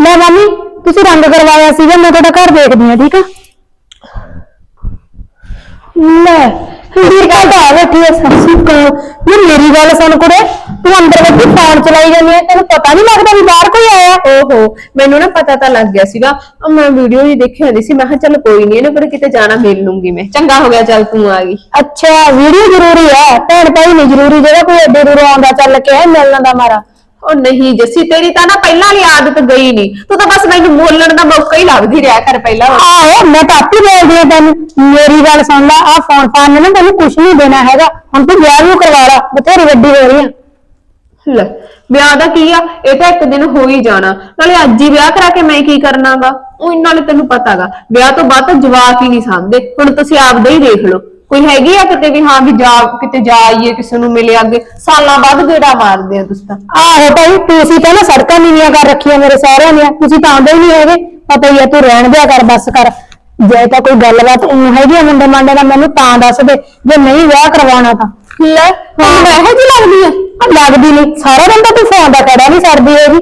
ਲੈ ਮੰਮੀ ਤੁਸੀਂ ਰੰਗ ਕਰਵਾਇਆ ਸੀਗਾ ਮੈਂ ਤੁਹਾਡਾ ਘਰ ਦੇਖਦੀ ਆ ਠੀਕ ਆ? ਲੈ ਵੀਰ ਕਾ ਆ ਬੈਠੀ ਐ ਸੱਸੀ ਕੋ ਇਹ ਮੇਰੀ ਗੱਲ ਸੁਣ ਕੁੜੇ ਤੂੰ ਅੰਦਰ ਬੈਠੀ ਫੋਨ ਚਲਾਈ ਜਾਂਦੀ ਐ ਤੈਨੂੰ ਪਤਾ ਨਹੀਂ ਲੱਗਦਾ ਵੀ ਬਾਹਰ ਕੋਈ ਆਇਆ। ਓਹੋ ਮੈਨੂੰ ਨਾ ਪਤਾ ਤਾਂ ਲੱਗ ਗਿਆ ਸੀਗਾ। ਮੈਂ ਵੀਡੀਓ ਹੀ ਦੇਖੀ ਹੁੰਦੀ ਸੀ ਮੈਂ ਕਿਹਾ ਚੱਲ ਕੋਈ ਨਹੀਂ ਇਹਨੇ ਕੋਲ ਕਿਤੇ ਜਾਣਾ ਮਿਲ ਲੂੰਗੀ ਮੈਂ। ਚੰਗਾ ਹੋ ਗਿਆ ਚੱਲ ਤੂੰ ਆ ਗਈ। ਅੱਛਾ ਵੀਡੀਓ ਜ਼ਰੂਰੀ ਹੈ ਭੈਣ ਭਾਈ ਨਹੀਂ ਜ਼ਰੂਰੀ ਜਿਹੜਾ ਕੋਈ ਐਡੇ ਦੂਰੋਂ ਆਉਂਦਾ ਚੱਲ ਕੇ ਆਏ ਮਿਲਣ ਦਾ ਮਾਰਾ। ਉਹ ਨਹੀਂ ਜੱਸੀ ਤੇਰੀ ਤਾਂ ਨਾ ਪਹਿਲਾਂ ਵਾਲੀ ਆਦਤ ਗਈ ਨਹੀਂ ਤੂੰ ਤਾਂ ਬਸ ਮੈਨੂੰ ਬੋਲਣ ਦਾ ਮੌਕਾ ਹੀ ਲੱਭਦੀ ਰਿਹਾ ਕਰ ਪਹਿਲਾਂ। ਆਹੋ ਮੈਂ ਤਾਂ ਆਪੀ ਬੋਲਦੀ ਆ ਤੈਨੂੰ। ਮੇਰੀ ਗੱਲ ਸੁਣ ਲੈ ਆ ਫੋਨ ਫਾਨ ਨੇ ਨਾ ਤੈਨੂੰ ਕੁਝ ਨਹੀਂ ਦੇਣਾ ਹੈਗਾ। ਹੁਣ ਤੂੰ ਵਿਆਹ ਵੀ ਕਰਵਾ ਲਾ ਬਥੇਰੀ ਵੱਡੀ ਹੋ ਰਹੀ ਆ। ਲੈ ਵਿਆਹ ਦਾ ਕੀ ਆ? ਇਹ ਤਾਂ ਇੱਕ ਦਿਨ ਹੋ ਹੀ ਜਾਣਾ। ਨਾਲੇ ਅੱਜ ਹੀ ਵਿਆਹ ਕਰਾ ਕੇ ਮੈਂ ਕੀ ਕਰਨਾਗਾ? ਉਹ ਨਾਲੇ ਤੈਨੂੰ ਪਤਾਗਾ। ਵਿਆਹ ਤੋਂ ਬਾਅਦ ਤਾਂ ਜਵਾਕ ਹੀ ਨਹੀਂ ਸਾਂਭਦੇ। ਹੁਣ ਤੁਸੀਂ ਆਪਦਾ ਹੀ ਦੇਖ ਲਓ। ਕੋਈ ਹੈਗੀ ਆ ਕਿਤੇ ਵੀ? ਹਾਂ ਵੀ ਜਾ ਕਿਤੇ ਜਾ ਆਈਏ ਕਿਸੇ ਨੂੰ ਮਿਲੇ ਅੱਗੇ। ਸਾਲਾਂ ਬਾਅਦ ਗੇੜਾ ਮਾਰਦੇ ਆ ਤੁਸੀਂ ਤਾਂ। ਆਹੋ ਭਾਈ ਤੁਸੀਂ ਤਾਂ ਨਾ ਸੜਕਾਂ ਨੀਵੀਆਂ ਕਰ ਰੱਖੀਆਂ ਮੇਰੇ ਸਾਰਿਆਂ ਦੀਆਂ। ਤੁਸੀਂ ਤਾਂ ਆਉਂਦੇ ਹੀ ਨਹੀਂ ਹੈਗੇ। ਪਤਾ ਹੀ ਆ ਤੂੰ ਰਹਿਣ ਦਿਆ ਕਰ ਬਸ ਕਰ। ਜੇ ਤਾਂ ਕੋਈ ਗੱਲਬਾਤ ਉਹ ਹੈਗੀ ਆ ਮੁੰਡੇ ਮਾਂਡੇ ਦਾ ਮੈਨੂੰ ਤਾਂ ਦੱਸ ਦੇ। ਜੇ ਨਹੀਂ ਵਿਆਹ ਕਰਵਾਉਣਾ ਤਾਂ। ਲੈ ਹੁਣ ਇਹੋ ਜਿਹੀ ਲੱਗਦੀ ਆ? ਲੱਗਦੀ ਨਹੀਂ। ਸਾਰਾ ਦਿਨ ਤਾਂ ਤੂੰ ਫੋਨ ਦਾ ਖੜਾ ਨਹੀਂ ਛੱਡਦੀ ਹੈਗੀ।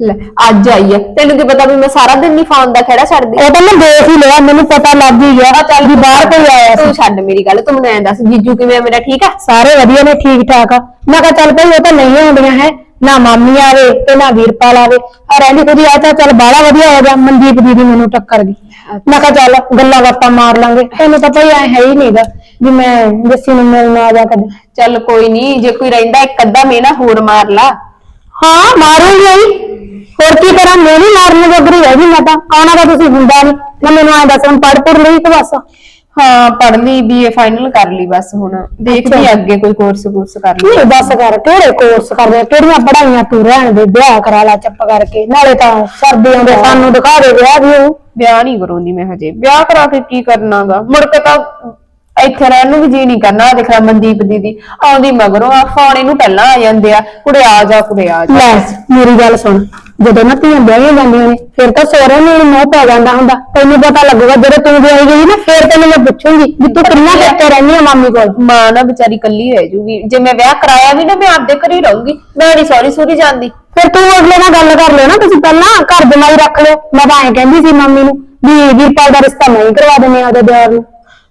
ਲੈ ਅੱਜ ਆਈ ਆ। ਤੈਨੂੰ ਕੀ ਪਤਾ ਵੀ ਮੈਂ ਸਾਰਾ ਦਿਨ ਨਹੀਂ ਫੋਨ ਦਾ ਖੜਾ ਛੱਡਦੀ? ਉਹ ਤਾਂ ਮੈਂ ਦੇਖ ਹੀ ਲਿਆ ਮੈਨੂੰ ਪਤਾ ਲੱਗ ਹੀ ਗਿਆ ਚੱਲ ਵੀ ਬਾਹਰ ਕੋਈ ਆਇਆ ਸੀ। ਤੂੰ ਛੱਡ ਮੇਰੀ ਗੱਲ ਤੂੰ ਮੈਨੂੰ ਐਂ ਦੱਸ ਜੀਜੂ ਕਿਵੇਂ ਆ ਮੇਰਾ ਠੀਕ ਆ? ਸਾਰੇ ਵਧੀਆ ਨੇ ਠੀਕ ਠਾਕ ਆ। ਮੈਂ ਕਿਹਾ ਚੱਲ ਭਾਈ ਉਹ ਤਾਂ ਨਹੀਂ ਆਉਂਦੀਆਂ ਹੈ। ਨਾ ਮਾਮੀ ਆਵੇ ਤੇ ਨਾ ਵੀਰਪਾਲ ਆਵੇ। ਆ ਰਹਿੰਦੀ ਖੁਦੀ ਆ ਤਾਂ ਚੱਲ ਬਾਹਲਾ ਵਧੀਆ ਹੋ ਗਿਆ। ਮਨਦੀਪ ਦੀਦੀ ਮੈਨੂੰ ਟੱਕਰ ਗਈ। ਮੈਂ ਕਿਹਾ ਚੱਲ ਗੱਲਾਂ ਬਾਤਾਂ ਮਾਰ ਲਾਂਗੇ। ਤੈਨੂੰ ਤਾਂ ਭਾਈ ਐ ਹੈ ਹੀ ਨਹੀਂਗਾ ਵੀ ਮੈਂ ਜੱਸੀ ਨੂੰ ਮਿਲਣ ਆ ਜਾ ਕਦੇ। ਚੱਲ ਕੋਈ ਨਹੀਂ ਜੇ ਕੋਈ ਰਹਿੰਦਾ ਇੱਕ ਅੱਧਾ ਮੇਨਾ ਹੋਰ ਮਾਰ ਲਾ। ਹਾਂ ਮਾਰੂੰਗੀ ਹੀ ਹੋਰ ਕੀ ਕਰਾਂ? ਮੈਂ ਨਹੀਂ ਮਾਰਨ ਜੋਗਰੀ ਹੈਗੀ ਮੈਂ ਤਾਂ। ਆਉਣਾ ਤਾਂ ਤੁਸੀਂ ਹੁੰਦਾ ਨਹੀਂ। ਨਾ ਮੈਨੂੰ ਐਂ ਦੱਸ ਹੁਣ ਪੜ ਪੜ ਲਈ ਤੇ ਬਸ? ਹਾਂ ਪੜ ਲਈ ਬੀਏ ਫਾਈਨਲ ਕਰ ਲਈ ਬਸ ਹੁਣ। ਦੇਖਦੀ। ਆ ਅੱਗੇ ਕੋਈ ਕੋਰਸ ਕੋਰਸ ਕਰ ਲਈ ਨਹੀਂ ਦੱਸ ਕਰ ਕਿਹੜੇ ਕੋਰਸ ਕਰਦੇ ਕਿਹੜੀਆਂ ਪੜਾਈਆਂ ਤੂੰ ਰਹਿਣ ਦੇ? ਵਿਆਹ ਕਰਾ ਲਾ ਚੁੱਪ ਕਰਕੇ। ਨਾਲੇ ਤਾਂ ਸਰਦੀਆਂ ਦੇ ਸਾਨੂੰ ਦਿਖਾ ਦੇ ਵਿਆਹ ਵੀ ਵਿਆਹ ਨਹੀਂ ਕਰਾਉਂਦੀ ਮੈਂ ਹਜੇ। ਵਿਆਹ ਕਰਾ ਕੇ ਕੀ ਕਰਨਾਗਾ? ਮੁੜ ਕੇ ਤਾਂ ਇੱਥੇ ਰਹਿਣ ਨੂੰ ਵੀ ਜੀ ਨਹੀਂ ਕਰਨਾ ਆਹ ਦੇਖ ਲੈ ਮਨਦੀਪ ਦੀਦੀ ਆਉਂਦੀ ਮਗਰੋਂ ਆ ਫੋਨ ਇਹਨੂੰ ਪਹਿਲਾਂ ਆ ਜਾਂਦੇ ਆ ਕੁੜੇ ਆ ਜਾ ਕੁੜੇ ਆ ਜਾ। ਲੈ ਮੇਰੀ ਗੱਲ ਸੁਣ ਜਦੋਂ ਨਾ ਧੀਆਂ ਵਿਆਹੀਆਂ ਜਾਂਦੀਆਂ ਨੇ ਫਿਰ ਤਾਂ ਸਹੁਰੇ ਨੂੰ ਮੋਹ ਪੈ ਜਾਂਦਾ ਹੁੰਦਾ ਤੈਨੂੰ ਪਤਾ ਲੱਗੂਗਾ ਜਦੋਂ ਤੂੰ ਵਿਆਹੀ ਗਈ ਨਾ ਫਿਰ ਤੈਨੂੰ ਮੈਂ ਪੁੱਛੂੰਗੀ ਵੀ ਤੂੰ ਕਿੰਨਾ ਕਿੱਥੇ ਰਹਿੰਦੀ ਆ ਮਾਮੀ ਕੋਲ। ਮਾਂ ਨਾ ਵਿਚਾਰੀ ਕੱਲੀ ਰਹਿ ਜੂਗੀ ਜੇ ਮੈਂ ਵਿਆਹ ਕਰਾਇਆ ਵੀ ਨਾ ਮੈਂ ਆਪਦੇ ਘਰ ਹੀ ਰਹੂੰਗੀ ਮੈਂ ਨਹੀਂ ਸੌਰੀ ਸੂਰੀ ਜਾਂਦੀ। ਫਿਰ ਤੂੰ ਅਗਲੇ ਨਾਲ ਗੱਲ ਕਰ ਲਿਓ ਨਾ ਤੁਸੀਂ ਪਹਿਲਾਂ ਘਰ ਜਮਾਈ ਰੱਖ ਲਿਓ ਮੈਂ ਤਾਂ ਐਂ ਕਹਿੰਦੀ ਸੀ ਮੰਮੀ ਨੂੰ ਵੀ ਵੀਰਪਾਲ ਦਾ ਰਿਸ਼ਤਾ ਮੈਂ ਹੀ ਕਰਵਾ ਦਿੰਦੇ ਆ ਉਹਦੇ ਦਿਓਰ ਨੂੰ।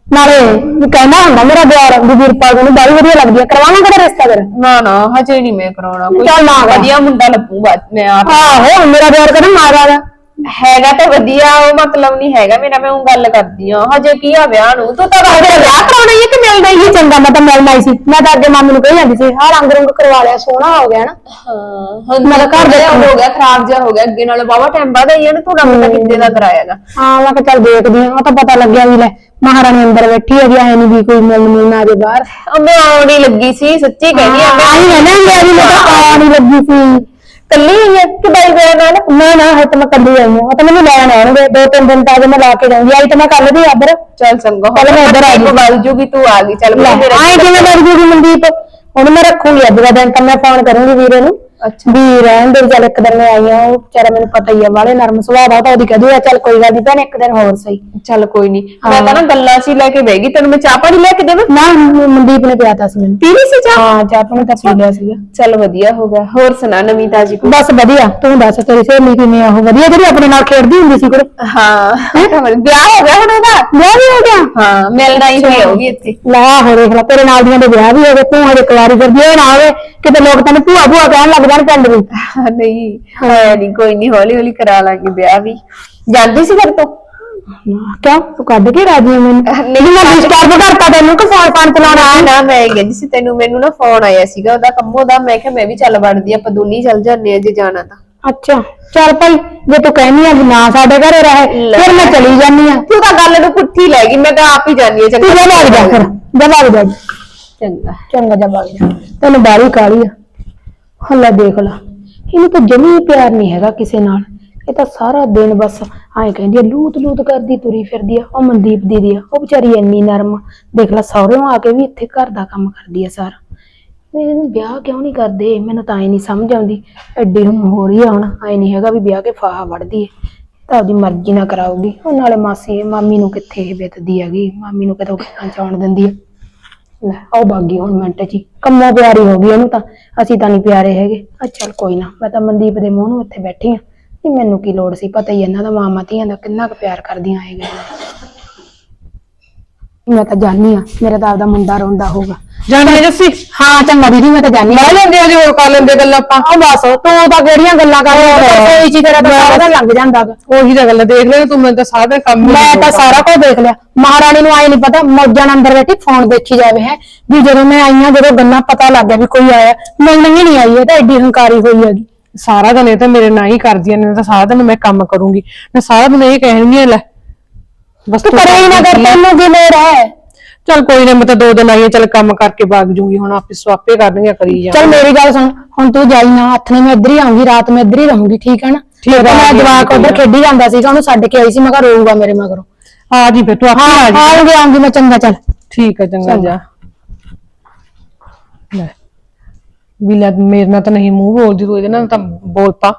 ਨਾਲੇ ਵੀ ਕਹਿੰਦਾ ਹੁੰਦਾ ਮੇਰਾ ਦਿਓਰ ਵੀ ਵੀਰਪਾਲ ਨੂੰ ਬੜੀ ਵਧੀਆ ਲੱਗਦੀ ਆ ਕਰਵਾਵਾਂ ਕਿਹੜਾ ਰਿਸ਼ਤਾ ਫਿਰ ਨਾ ਨਾ ਹਜੇ ਨਹੀਂ ਮੈਂ ਕਰਾਉਣਾ ਕੋਈ ਚੱਲ ਨਾ ਕਰ। ਵਧੀਆ ਮੁੰਡਾ ਲੱਭੂਗਾ ਮੈਂ ਆਪ ਆਹੋ ਮੇਰਾ ਦਿਓਰ ਕਹਿੰਦਾ ਮਾਰਾ ਦਾ। ਹੈਗਾ ਤਾਂ ਵਧੀਆ ਉਹ ਮਤਲਬ ਨਹੀਂ ਹੈਗਾ ਮੇਰਾ ਮੈਂ ਉਹ ਗੱਲ ਕਰਦੀ ਆ ਹਜੇ ਕੀ ਆ ਵਿਆਹ ਨੂੰ? ਤੂੰ ਤਾਂ ਉਹਦੇ ਵਿਆਹ ਕਰਾਉਣਾ ਹੀ ਕਿ ਮਿਲਦਾ ਹੀ ਆ? ਚੰਗਾ ਮੈਂ ਤਾਂ ਮਿਲਣਾ ਹੀ ਸੀ। ਮੈਂ ਤਾਂ ਅੱਗੇ ਮੰਮੀ ਨੂੰ ਕਹੀ ਜਾਂਦੀ ਸੀ ਹਾਂ ਰੰਗ ਰੰਗ ਕਰਵਾ ਲਿਆ ਸੋਹਣਾ ਹੋ ਗਿਆ ਨਾ। ਹਾਂ ਹੁਣ ਮੇਰਾ ਘਰ ਘਰ ਦੇਖਣਾ। ਹੋ ਗਿਆ ਖਰਾਬ ਜਿਹਾ ਹੋ ਗਿਆ ਅੱਗੇ ਨਾਲ ਬਾਵਾ ਟਾਈਮ ਬਾਅਦ ਆਈ ਆ ਨਾ ਤੂੰ ਨਾ ਪਤਾ ਕਿੱਦੇ ਦਾ ਕਰਾਇਆਗਾ ਹਾਂ ਮੈਂ ਕਿਹਾ ਚੱਲ ਦੇਖਦੀ ਆ ਉਹ ਤਾਂ ਪਤਾ ਲੱਗਿਆ ਵੀ ਲੈ। ਮਹਾਰਾਣੀ ਅੰਦਰ ਬੈਠੀ ਹੈ ਵੀ ਐ ਨਹੀਂ ਵੀ ਕੋਈ ਮਿਲਣ ਮਿਲਣ ਆ ਜੇ ਬਾਹਰ। ਮੈਂ ਆਉਣ ਹੀ ਲੱਗੀ ਸੀ ਸੱਚੀ ਕਹਿੰਦੀ ਆ ਆਈ ਹੈ ਨਾ ਮੇਰੀ ਮੈਂ ਤਾਂ ਆਉਣ ਹੀ ਲੱਗੀ ਸੀ। ਕੱਲੀ ਆ ਕਿ ਬਾਈ ਮੇਰੇ ਨਾਲ? ਮੈਂ ਨਾ ਹੱਥ ਮੈਂ ਕੱਲੀ ਆਈ ਹਾਂ। ਉਹ ਤਾਂ ਮੈਨੂੰ ਲੈਣ ਆਉਣਗੇ ਦੋ ਤਿੰਨ ਦਿਨ ਤੱਕ ਮੈਂ ਲਾ ਕੇ ਜਾਊਂਗੀ। ਆਈ ਤਾਂ ਮੈਂ ਕੱਲ ਦੀ ਆਦਰ ਚੱਲ ਚੰਗਾ ਚੱਲ ਮੈਂ ਇੱਧਰ ਆ ਗਈ। ਬਲ ਜੂਗੀ ਤੂੰ ਆ ਗਈ ਚੱਲ ਮੇਰਾ ਆਏ ਕਿਵੇਂ ਲੱਗ ਜੂਗੀ ਮਨਦੀਪ? ਹੁਣ ਮੈਂ ਰੱਖੂੰਗੀ ਅੱਜ ਦਾ ਦਿਨ ਤਾਂ ਮੈਂ ਫੋਨ ਕਰੂੰਗੀ ਵੀਰੇ ਨੂੰ। ਅੱਛਾ। ਵੀ ਰਹਿਣ ਦੇ ਚੱਲ ਇੱਕ ਦਿਨ ਮੈਂ ਆਈ ਆ ਉਹ ਵਿਚਾਰਾ ਮੈਨੂੰ ਪਤਾ ਹੀ ਆ ਵਾਲੇ ਨਰਮ ਸੁਭਾਅ ਦਾ ਤਾਂ ਉਹਦੀ ਕਹਿ ਦੂਗਾ ਚੱਲ ਕੋਈ ਗੱਲ ਨਹੀਂ ਭੈਣ ਇੱਕ ਦਿਨ ਹੋਰ ਸਹੀ। ਚੱਲ ਕੋਈ ਨਹੀਂ ਮੈਂ ਤਾਂ ਨਾ ਗੱਲਾਂ ਹੀ ਲੈ ਕੇ ਬਹਿ ਗਈ ਤੈਨੂੰ ਮੈਂ ਚਾਹ ਪਾਣੀ ਲੈ ਕੇ ਦੇਵਾਂ? ਨਾ ਮਨਦੀਪ ਨੇ ਪਿਆਤਾ ਸੀ ਮੈਨੂੰ ਪੀ ਲਈ ਸੀ ਚਾਹ? ਹਾਂ ਚਾਹ ਪਾਣੀ ਤਾਂ ਪੀ ਲਿਆ ਸੀਗਾ। ਚੱਲ ਵਧੀਆ ਹੋ ਗਿਆ ਹੋਰ ਸੁਣਾ ਨਵੀਂ ਤਾਜੀ ਕੋਈ? ਬਸ ਵਧੀਆ ਤੂੰ ਦੱਸ ਤੇਰੀ ਸਹੇਲੀ ਕਿਵੇਂ ਆ ਉਹ ਵਧੀਆ ਜਿਹੜੀ ਆਪਣੇ ਨਾਲ ਖੇਡਦੀ ਹੁੰਦੀ ਸੀ ਕੁੜੇ? ਹਾਂ ਵਿਆਹ ਹੋ ਗਿਆ ਹੁਣ ਇਹਦਾ ਵਿਆਹ ਵੀ ਹੋ ਗਿਆ? ਹਾਂ ਮਿਲਣਾ ਹੀ ਹੋਊਗੀ ਇੱਥੇ। ਲਾ ਹੋ ਦੇਖ ਲੈ ਤੇਰੇ ਨਾਲ ਦੀਆਂ ਦੇ ਵਿਆਹ ਵੀ ਹੋ ਗਏ ਤੂੰ ਹਜੇ ਕੁਆਰੀ ਕਰਦੀ ਐ ਨਾ ਹੋਵੇ ਕਿਤੇ ਲੋਕ ਤੈਨੂੰ ਭੂਆ ਭੂਆ ਕਹਿਣ ਲੱਗ ਜਾਣ ਪਿੰਡ ਵਿੱਚ ਨਹੀਂ ਹੈ ਨਹੀਂ ਕੋਈ ਨਹੀਂ ਹੌਲੀ ਹੌਲੀ ਕਰਾ ਲਾਂਗੇ ਵਿਆਹ ਵੀ। ਜਾਂਦੀ ਸੀ ਫਿਰ ਤੋਂ? ਕਿਉਂ? ਤੂੰ ਕੱਢ ਕੇ ਰਾਜੀ ਹੈ ਮੈਨੂੰ। ਨਹੀਂ ਮੈਂ ਡਿਸਟਰਬ ਕਰਤਾ ਤੈਨੂੰ ਕਿ ਫੋਨ ਫਾਨ ਚਲਾਉਣਾ ਨਾ ਨਾ ਮੈਂ ਕਹਿੰਦੀ ਸੀ ਤੈਨੂੰ ਮੈਨੂੰ ਨਾ ਫੋਨ ਆਇਆ ਸੀਗਾ ਉਹਦਾ ਕੰਮੋ ਦਾ ਮੈਂ ਕਿਹਾ ਮੈਂ ਵੀ ਚੱਲ ਵੜਦੀ ਆਪਾਂ ਦੋਨੀ ਚੱਲ ਜਾਂਦੇ ਆ ਜੇ ਜਾਣਾ ਤਾਂ। ਅੱਛਾ ਚੱਲ ਭਾਈ ਜੇ ਤੂੰ ਕਹਿੰਦੀ ਆ ਵੀ ਨਾ ਸਾਡੇ ਘਰੇ ਰਹੇ। ਫਿਰ ਮੈਂ ਚਲੀ ਜਾਂਦੀ ਆ। ਤੂੰ ਤਾਂ ਗੱਲ ਨੂੰ ਪੁੱਠੀ ਲੈ ਗਈ ਮੈਂ ਤਾਂ ਆਪ ਹੀ ਜਾਣੀ ਆ ਤੂੰ ਚੰਗਾ। ਜਾ ਵਗ ਜਾ ਫਿਰ ਜਾ ਵਗ ਜਾ ਚੰਗਾ। ਚੰਗਾ ਜਾ ਵਗ ਜਾ ਤੈਨੂੰ ਬਾਰੀ ਕਾਲੀ ਆ। ਹੱਲਾ ਦੇਖ ਲਾ। ਇਹਨੂੰ ਤਾਂ ਜਮੀ ਪਿਆਰ ਨਹੀਂ ਹੈਗਾ ਕਿਸੇ ਨਾਲ। ਇਹ ਤਾਂ ਸਾਰਾ ਦਿਨ ਬਸ ਐਂ ਕਹਿੰਦੀ ਆ ਲੂਤ ਲੂਤ ਕਰਦੀ ਤੁਰੀ ਫਿਰਦੀ ਆ। ਉਹ ਮਨਦੀਪ ਦੀਦੀ ਆ, ਉਹ ਵਿਚਾਰੀ ਇੰਨੀ ਨਰਮ ਆ। ਦੇਖ ਲਾ, ਸਹੁਰਿਓਂ ਆ ਕੇ ਵੀ ਇੱਥੇ ਘਰ ਦਾ ਕੰਮ ਕਰਦੀ ਆ ਸਾਰਾ। ਵੀ ਇਹਨੂੰ ਵਿਆਹ ਕਿਉਂ ਨਹੀਂ ਕਰਦੇ? ਮੈਨੂੰ ਤਾਂ ਐ ਨਹੀਂ ਸਮਝ ਆਉਂਦੀ। ਐਡੀ ਨੂੰ ਹੋ ਰਹੀ ਆ ਹੁਣ। ਐ ਨਹੀਂ ਹੈਗਾ ਵੀ ਵਿਆਹ ਕੇ ਫਾਹਾ ਵੜਦੀ ਏ। ਤਾਂ ਆਪਦੀ ਮਰਜ਼ੀ ਨਾਲ ਕਰਾਊਗੀ। ਉਹ ਨਾਲੇ ਮਾਸੀ, ਮਾਮੀ ਨੂੰ ਕਿੱਥੇ ਇਹ ਵਿਤਦੀ ਹੈਗੀ? ਮਾਮੀ ਨੂੰ ਕਦੋਂ ਕਿੱਥਾਂ ਚਾਉਣ ਦਿੰਦੀ ਆ? ਲੈ, ਉਹ ਬਾਗੀ ਹੁਣ ਮਿੰਟ ਚ ਹੀ। ਕੰਮੋਂ ਪਿਆਰੀ ਹੋ ਗਈ ਇਹਨੂੰ ਤਾਂ। ਅਸੀਂ ਤਾਂ ਨਹੀਂ ਪਿਆਰੇ ਹੈਗੇ। ਆ ਚੱਲ ਕੋਈ ਨਾ, ਮੈਂ ਤਾਂ ਮਨਦੀਪ ਦੇ ਮੂੰਹ ਨੂੰ ਇੱਥੇ ਬੈਠੀ ਆ। ਨਹੀਂ, ਮੈਨੂੰ ਕੀ ਲੋੜ ਸੀ? ਪਤਾ ਹੀ ਇਹਨਾਂ ਦਾ ਮਾਮਾ ਧੀਆਂ ਦਾ ਕਿੰਨਾ ਕੁ ਪਿਆਰ ਕਰਦੀਆਂ ਹੈਗੀਆਂ ਮੈਂ ਤਾਂ ਜਾਣੀ ਆ ਮੇਰਾ ਤਾਂ ਆਪਦਾ ਮੁੰਡਾ ਰੋਂਦਾ ਹੋਊਗਾ। ਜਾਣੀ ਜੱਸੀ? ਹਾਂ ਚੰਗਾ ਦੀਦੀ ਮੈਂ ਤਾਂ ਜਾਣੀ ਲੈ ਲੈਂਦੇ ਆ ਜੀ ਹੋਰ ਕਰ ਲੈਂਦੇ ਗੱਲਾਂ ਆਪਾਂ। ਆ ਬਸ ਤੂੰ ਤਾਂ ਕਿਹੜੀਆਂ ਗੱਲਾਂ ਕਰ ਕੋਈ ਚੀਜ਼ ਤੇਰਾ ਤਾਂ ਸਾਰਾ ਲੰਘ ਜਾਂਦਾ ਗਾ। ਉਹੀ ਤਾਂ ਗੱਲ ਆ, ਦੇਖ ਲੈ ਤੂੰ ਮੈਨੂੰ ਤਾਂ ਸਾਰਾ ਦਿਨ ਕੰਮ ਹੀ ਮੈਂ ਤਾਂ ਸਾਰਾ ਕੁਝ ਦੇਖ ਲਿਆ। ਮਹਾਰਾਣੀ ਨੂੰ ਆਈ ਨਹੀਂ ਪਤਾ ਮੌਜਾਂ ਨਾਲ ਅੰਦਰ ਬੈਠੀ ਫੋਨ ਦੇਖੀ ਜਾਵੇ ਹੈ। ਵੀ ਜਦੋਂ ਮੈਂ ਆਈਆਂ ਜਦੋਂ ਗੱਲਾਂ ਪਤਾ ਲੱਗ ਗਿਆ ਵੀ ਕੋਈ ਆਇਆ ਮਿਲਣ ਹੀ ਨਹੀਂ ਆਈ ਇਹ ਤਾਂ ਐਡੀ ਹੰਕਾਰੀ ਹੋਈ ਹੈਗੀ। ਸਾਰਾ ਦਿਨ ਇਹ ਤਾਂ ਮੇਰੇ ਨਾਲ ਹੀ ਕਰਦੀਆਂ ਨੇ ਤਾਂ ਸਾਰਾ ਦਿਨ ਮੈਂ ਕੰਮ ਕਰੂੰਗੀ। ਮੈਂ ਸਾਰਾ ਦਿਨ ਇਹ ਕਹਿਣੀ ਲੈ ਬਸ ਤੂੰ ਕਰੇ ਹੀ ਨਾ ਕਰ ਤੈਨੂੰ ਕੀ ਲੋੜ ਹੈ? ਚਲ ਕੋਈ ਨਾ ਮੈਂ ਤਾਂ ਦੋ ਦਿਨ ਆਈ ਹਾਂ ਚਲ ਕੰਮ ਕਰਕੇ ਭਾਗ ਜੂੰਗੀ ਹੁਣ ਆਪੇ ਸਵਾਪੇ ਕਰਨਗੀਆਂ ਕਰੀ ਜਾ ਚਲ ਮੇਰੀ ਗੱਲ ਸੁਣ ਹੁਣ ਤੂੰ ਜਾਈ ਨਾ ਹੱਥ ਨੇ ਮੈਂ ਇੱਧਰ ਹੀ ਆਉਂਗੀ ਰਾਤ ਮੈਂ ਇੱਧਰ ਹੀ ਰਹੂੰਗੀ ਠੀਕ ਹੈ ਨਾ? ਠੀਕ ਆ, ਮੈਂ ਜਵਾਕ ਉਧਰ। ਖੇਡੀ ਜਾਂਦਾ ਸੀਗਾ ਉਹਨੂੰ ਛੱਡ ਕੇ ਆਈ ਸੀ ਮੈਂ ਕਿਹਾ ਰੋਊਗਾ ਮੇਰੇ ਮਗਰੋਂ। ਆ ਜੀ ਫਿਰ ਤੂੰ ਆਪੇ ਆ ਜੀ। ਆਉਂਗੀ ਆਉਂਗੀ ਮੈਂ ਚੰਗਾ ਚੱਲ। ਠੀਕ ਹੈ ਚੰਗਾ ਚੰਗਾ। ਜਾ। ਲੈ। ਵੀ ਲੈ ਮੇਰੇ ਨਾਲ ਤਾਂ ਨਹੀਂ ਮੂੰਹ ਬੋਲਦੀ ਤੂੰ ਇਹਦੇ ਨਾਲ ਤਾਂ ਬੋਲ ਪਾ।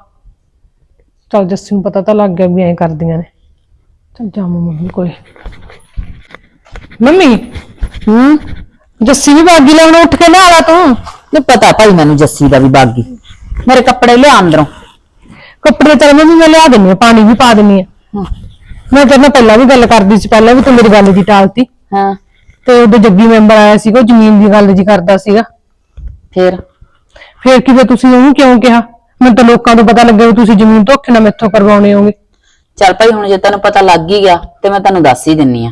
ਚਲ ਜੱਸੀ ਨੂੰ ਪਤਾ ਤਾਂ ਲੱਗ ਗਿਆ ਵੀ ਐਂ ਕਰਦੀਆਂ ਨੇ। ਚਲ ਜਾ ਮੰਮੀ ਕੋਲ। ਮੰਮੀ ਹੂੰ? ਜੱਸੀ ਵੀ ਬਾਗੀ ਲਾਉਣ ਉੱਠ ਕੇ ਨਹਾ ਲਾ ਤੂੰ। ਨੇ ਪਤਾ ਭਾਈ ਮੈਨੂੰ ਜੱਸੀ ਦਾ ਵੀ ਬਾਗੀ। ਮੇਰੇ ਕੱਪੜੇ ਲਿਆ ਅੰਦਰੋਂ। ਕੱਪੜੇ ਤਾਂ ਮੰਮੀ ਮੈਂ ਲਿਆ ਦਿੰਨੀ ਆ ਪਾਣੀ ਵੀ ਪਾ ਦਿੰਨੀ ਆ ਹਾਂ। ਮੈਂ ਤੇਰੇ ਨਾਲ ਪਹਿਲਾਂ ਵੀ ਗੱਲ ਕਰਦੀ ਸੀ ਪਹਿਲਾਂ ਵੀ ਤੂੰ ਮੇਰੀ ਗੱਲ ਦੀ ਟਾਲਤੀ ਹਾਂ। ਤੇ ਉਹਦੇ ਜੱਗੀ ਮੈਂਬਰ ਆਇਆ ਸੀਗਾ ਉਹ ਜ਼ਮੀਨ ਦੀ ਗੱਲ ਜੀ ਕਰਦਾ ਸੀਗਾ। ਫੇਰ? ਫੇਰ ਕਿਵੇਂ ਤੁਸੀਂ ਉਹਨੂੰ ਕਿਉਂ ਕਿਹਾ? ਮੈਨੂੰ ਤਾਂ ਲੋਕਾਂ ਤੋਂ ਪਤਾ ਲੱਗਿਆ ਵੀ ਤੁਸੀਂ ਜ਼ਮੀਨ ਧੋਖੇ ਨਾਲ ਮੈਥੋਂ ਕਰਵਾਉਣੇ ਹੋਗੇ। ਚੱਲ ਭਾਈ ਹੁਣ ਜੇ ਤੈਨੂੰ ਪਤਾ ਲੱਗ ਹੀ ਗਿਆ ਤੇ ਮੈਂ ਤੈਨੂੰ ਦੱਸ ਹੀ ਦਿੰਨੀ ਆ।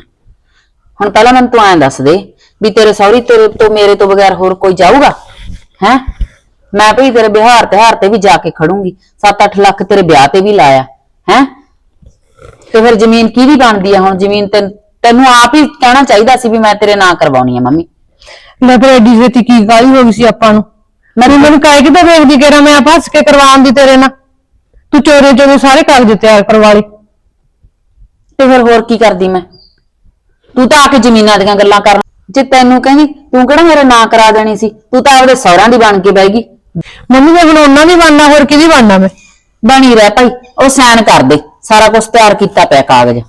ਹੁਣ ਪਹਿਲਾਂ ਮੈਨੂੰ ਤੂੰ ਐਂ ਦੱਸ ਦੇ ਵੀ ਤੇਰੇ ਸਹੁਰੀ ਤੇਰੇ ਤੋਂ ਮੇਰੇ ਤੋਂ ਬਗੈਰ ਹੋਰ ਕੋਈ ਜਾਊਗਾ? ਹੈ? ਮੈਂ ਭਈ ਤੇਰੇ ਬਿਹਾਰ ਤਿਹਾਰ ਤੇ ਵੀ ਜਾ ਕੇ ਖੜੂੰਗੀ 7-8 ਲੱਖ ਤੇਰੇ ਵਿਆਹ ਤੇ ਵੀ ਲਾਇਆ ਹੈ? ਤੇ ਫਿਰ ਜ਼ਮੀਨ ਕਿਹਦੀ ਬਣਦੀ ਆ ਹੁਣ? ਜ਼ਮੀਨ ਤੈਨੂੰ ਤੈਨੂੰ ਆਪ ਹੀ ਕਹਿਣਾ ਚਾਹੀਦਾ ਸੀ ਵੀ ਮੈਂ ਤੇਰੇ ਨਾਂ ਕਰਵਾਉਣੀ ਆ ਮੰਮੀ। ਲੈ ਫਿਰ ਐਡੀ ਛੇਤੀ ਕੀ ਗਾਲੀ ਹੋ ਗਈ ਸੀ ਆਪਾਂ ਨੂੰ? ਮੈਂ ਮੈਨੂੰ ਕਾਇ ਕਿਤੇ ਵੇਖਦੀ ਕਰਾਂ ਮੈਂ ਆਪ ਹੱਸ ਕੇ ਕਰਵਾਉਣ ਦੀ ਤੇਰੇ ਨਾਲ? ਤੂੰ ਚੋਰੇ ਚੋਰੇ ਸਾਰੇ ਕਾਗਜ਼ ਤਿਆਰ ਕਰਵਾ ਲਏ ਤੇ ਫਿਰ ਹੋਰ ਕੀ ਕਰਦੀ ਮੈਂ? ਤੂੰ ਤਾਂ ਆ ਕੇ ਜ਼ਮੀਨਾਂ ਦੀਆਂ ਗੱਲਾਂ ਕਰਨ ਜੇ ਤੈਨੂੰ ਕਹਿੰਦੀ ਤੂੰ ਕਿਹੜਾ ਮੇਰਾ ਨਾਂ ਕਰਾ ਦੇਣੀ ਸੀ? ਤੂੰ ਤਾਂ ਆਪਦੇ ਸਹੁਰਿਆਂ ਦੀ ਬਣ ਕੇ ਬਹਿ ਗਈ। ਮੰਮੀ ਮੈਂ ਹੁਣ ਉਹਨਾਂ ਦੀ ਬਣਨਾ ਹੋਰ ਕਿਹਦੀ ਬਣਨਾ ਮੈਂ? ਬਣੀ ਰਹਿ ਭਾਈ ਉਹ ਸਾਈਨ ਕਰ ਦੇ। ਸਾਰਾ ਕੁਝ ਤਿਆਰ ਕੀਤਾ ਪਿਆ ਕਾਗਜ਼।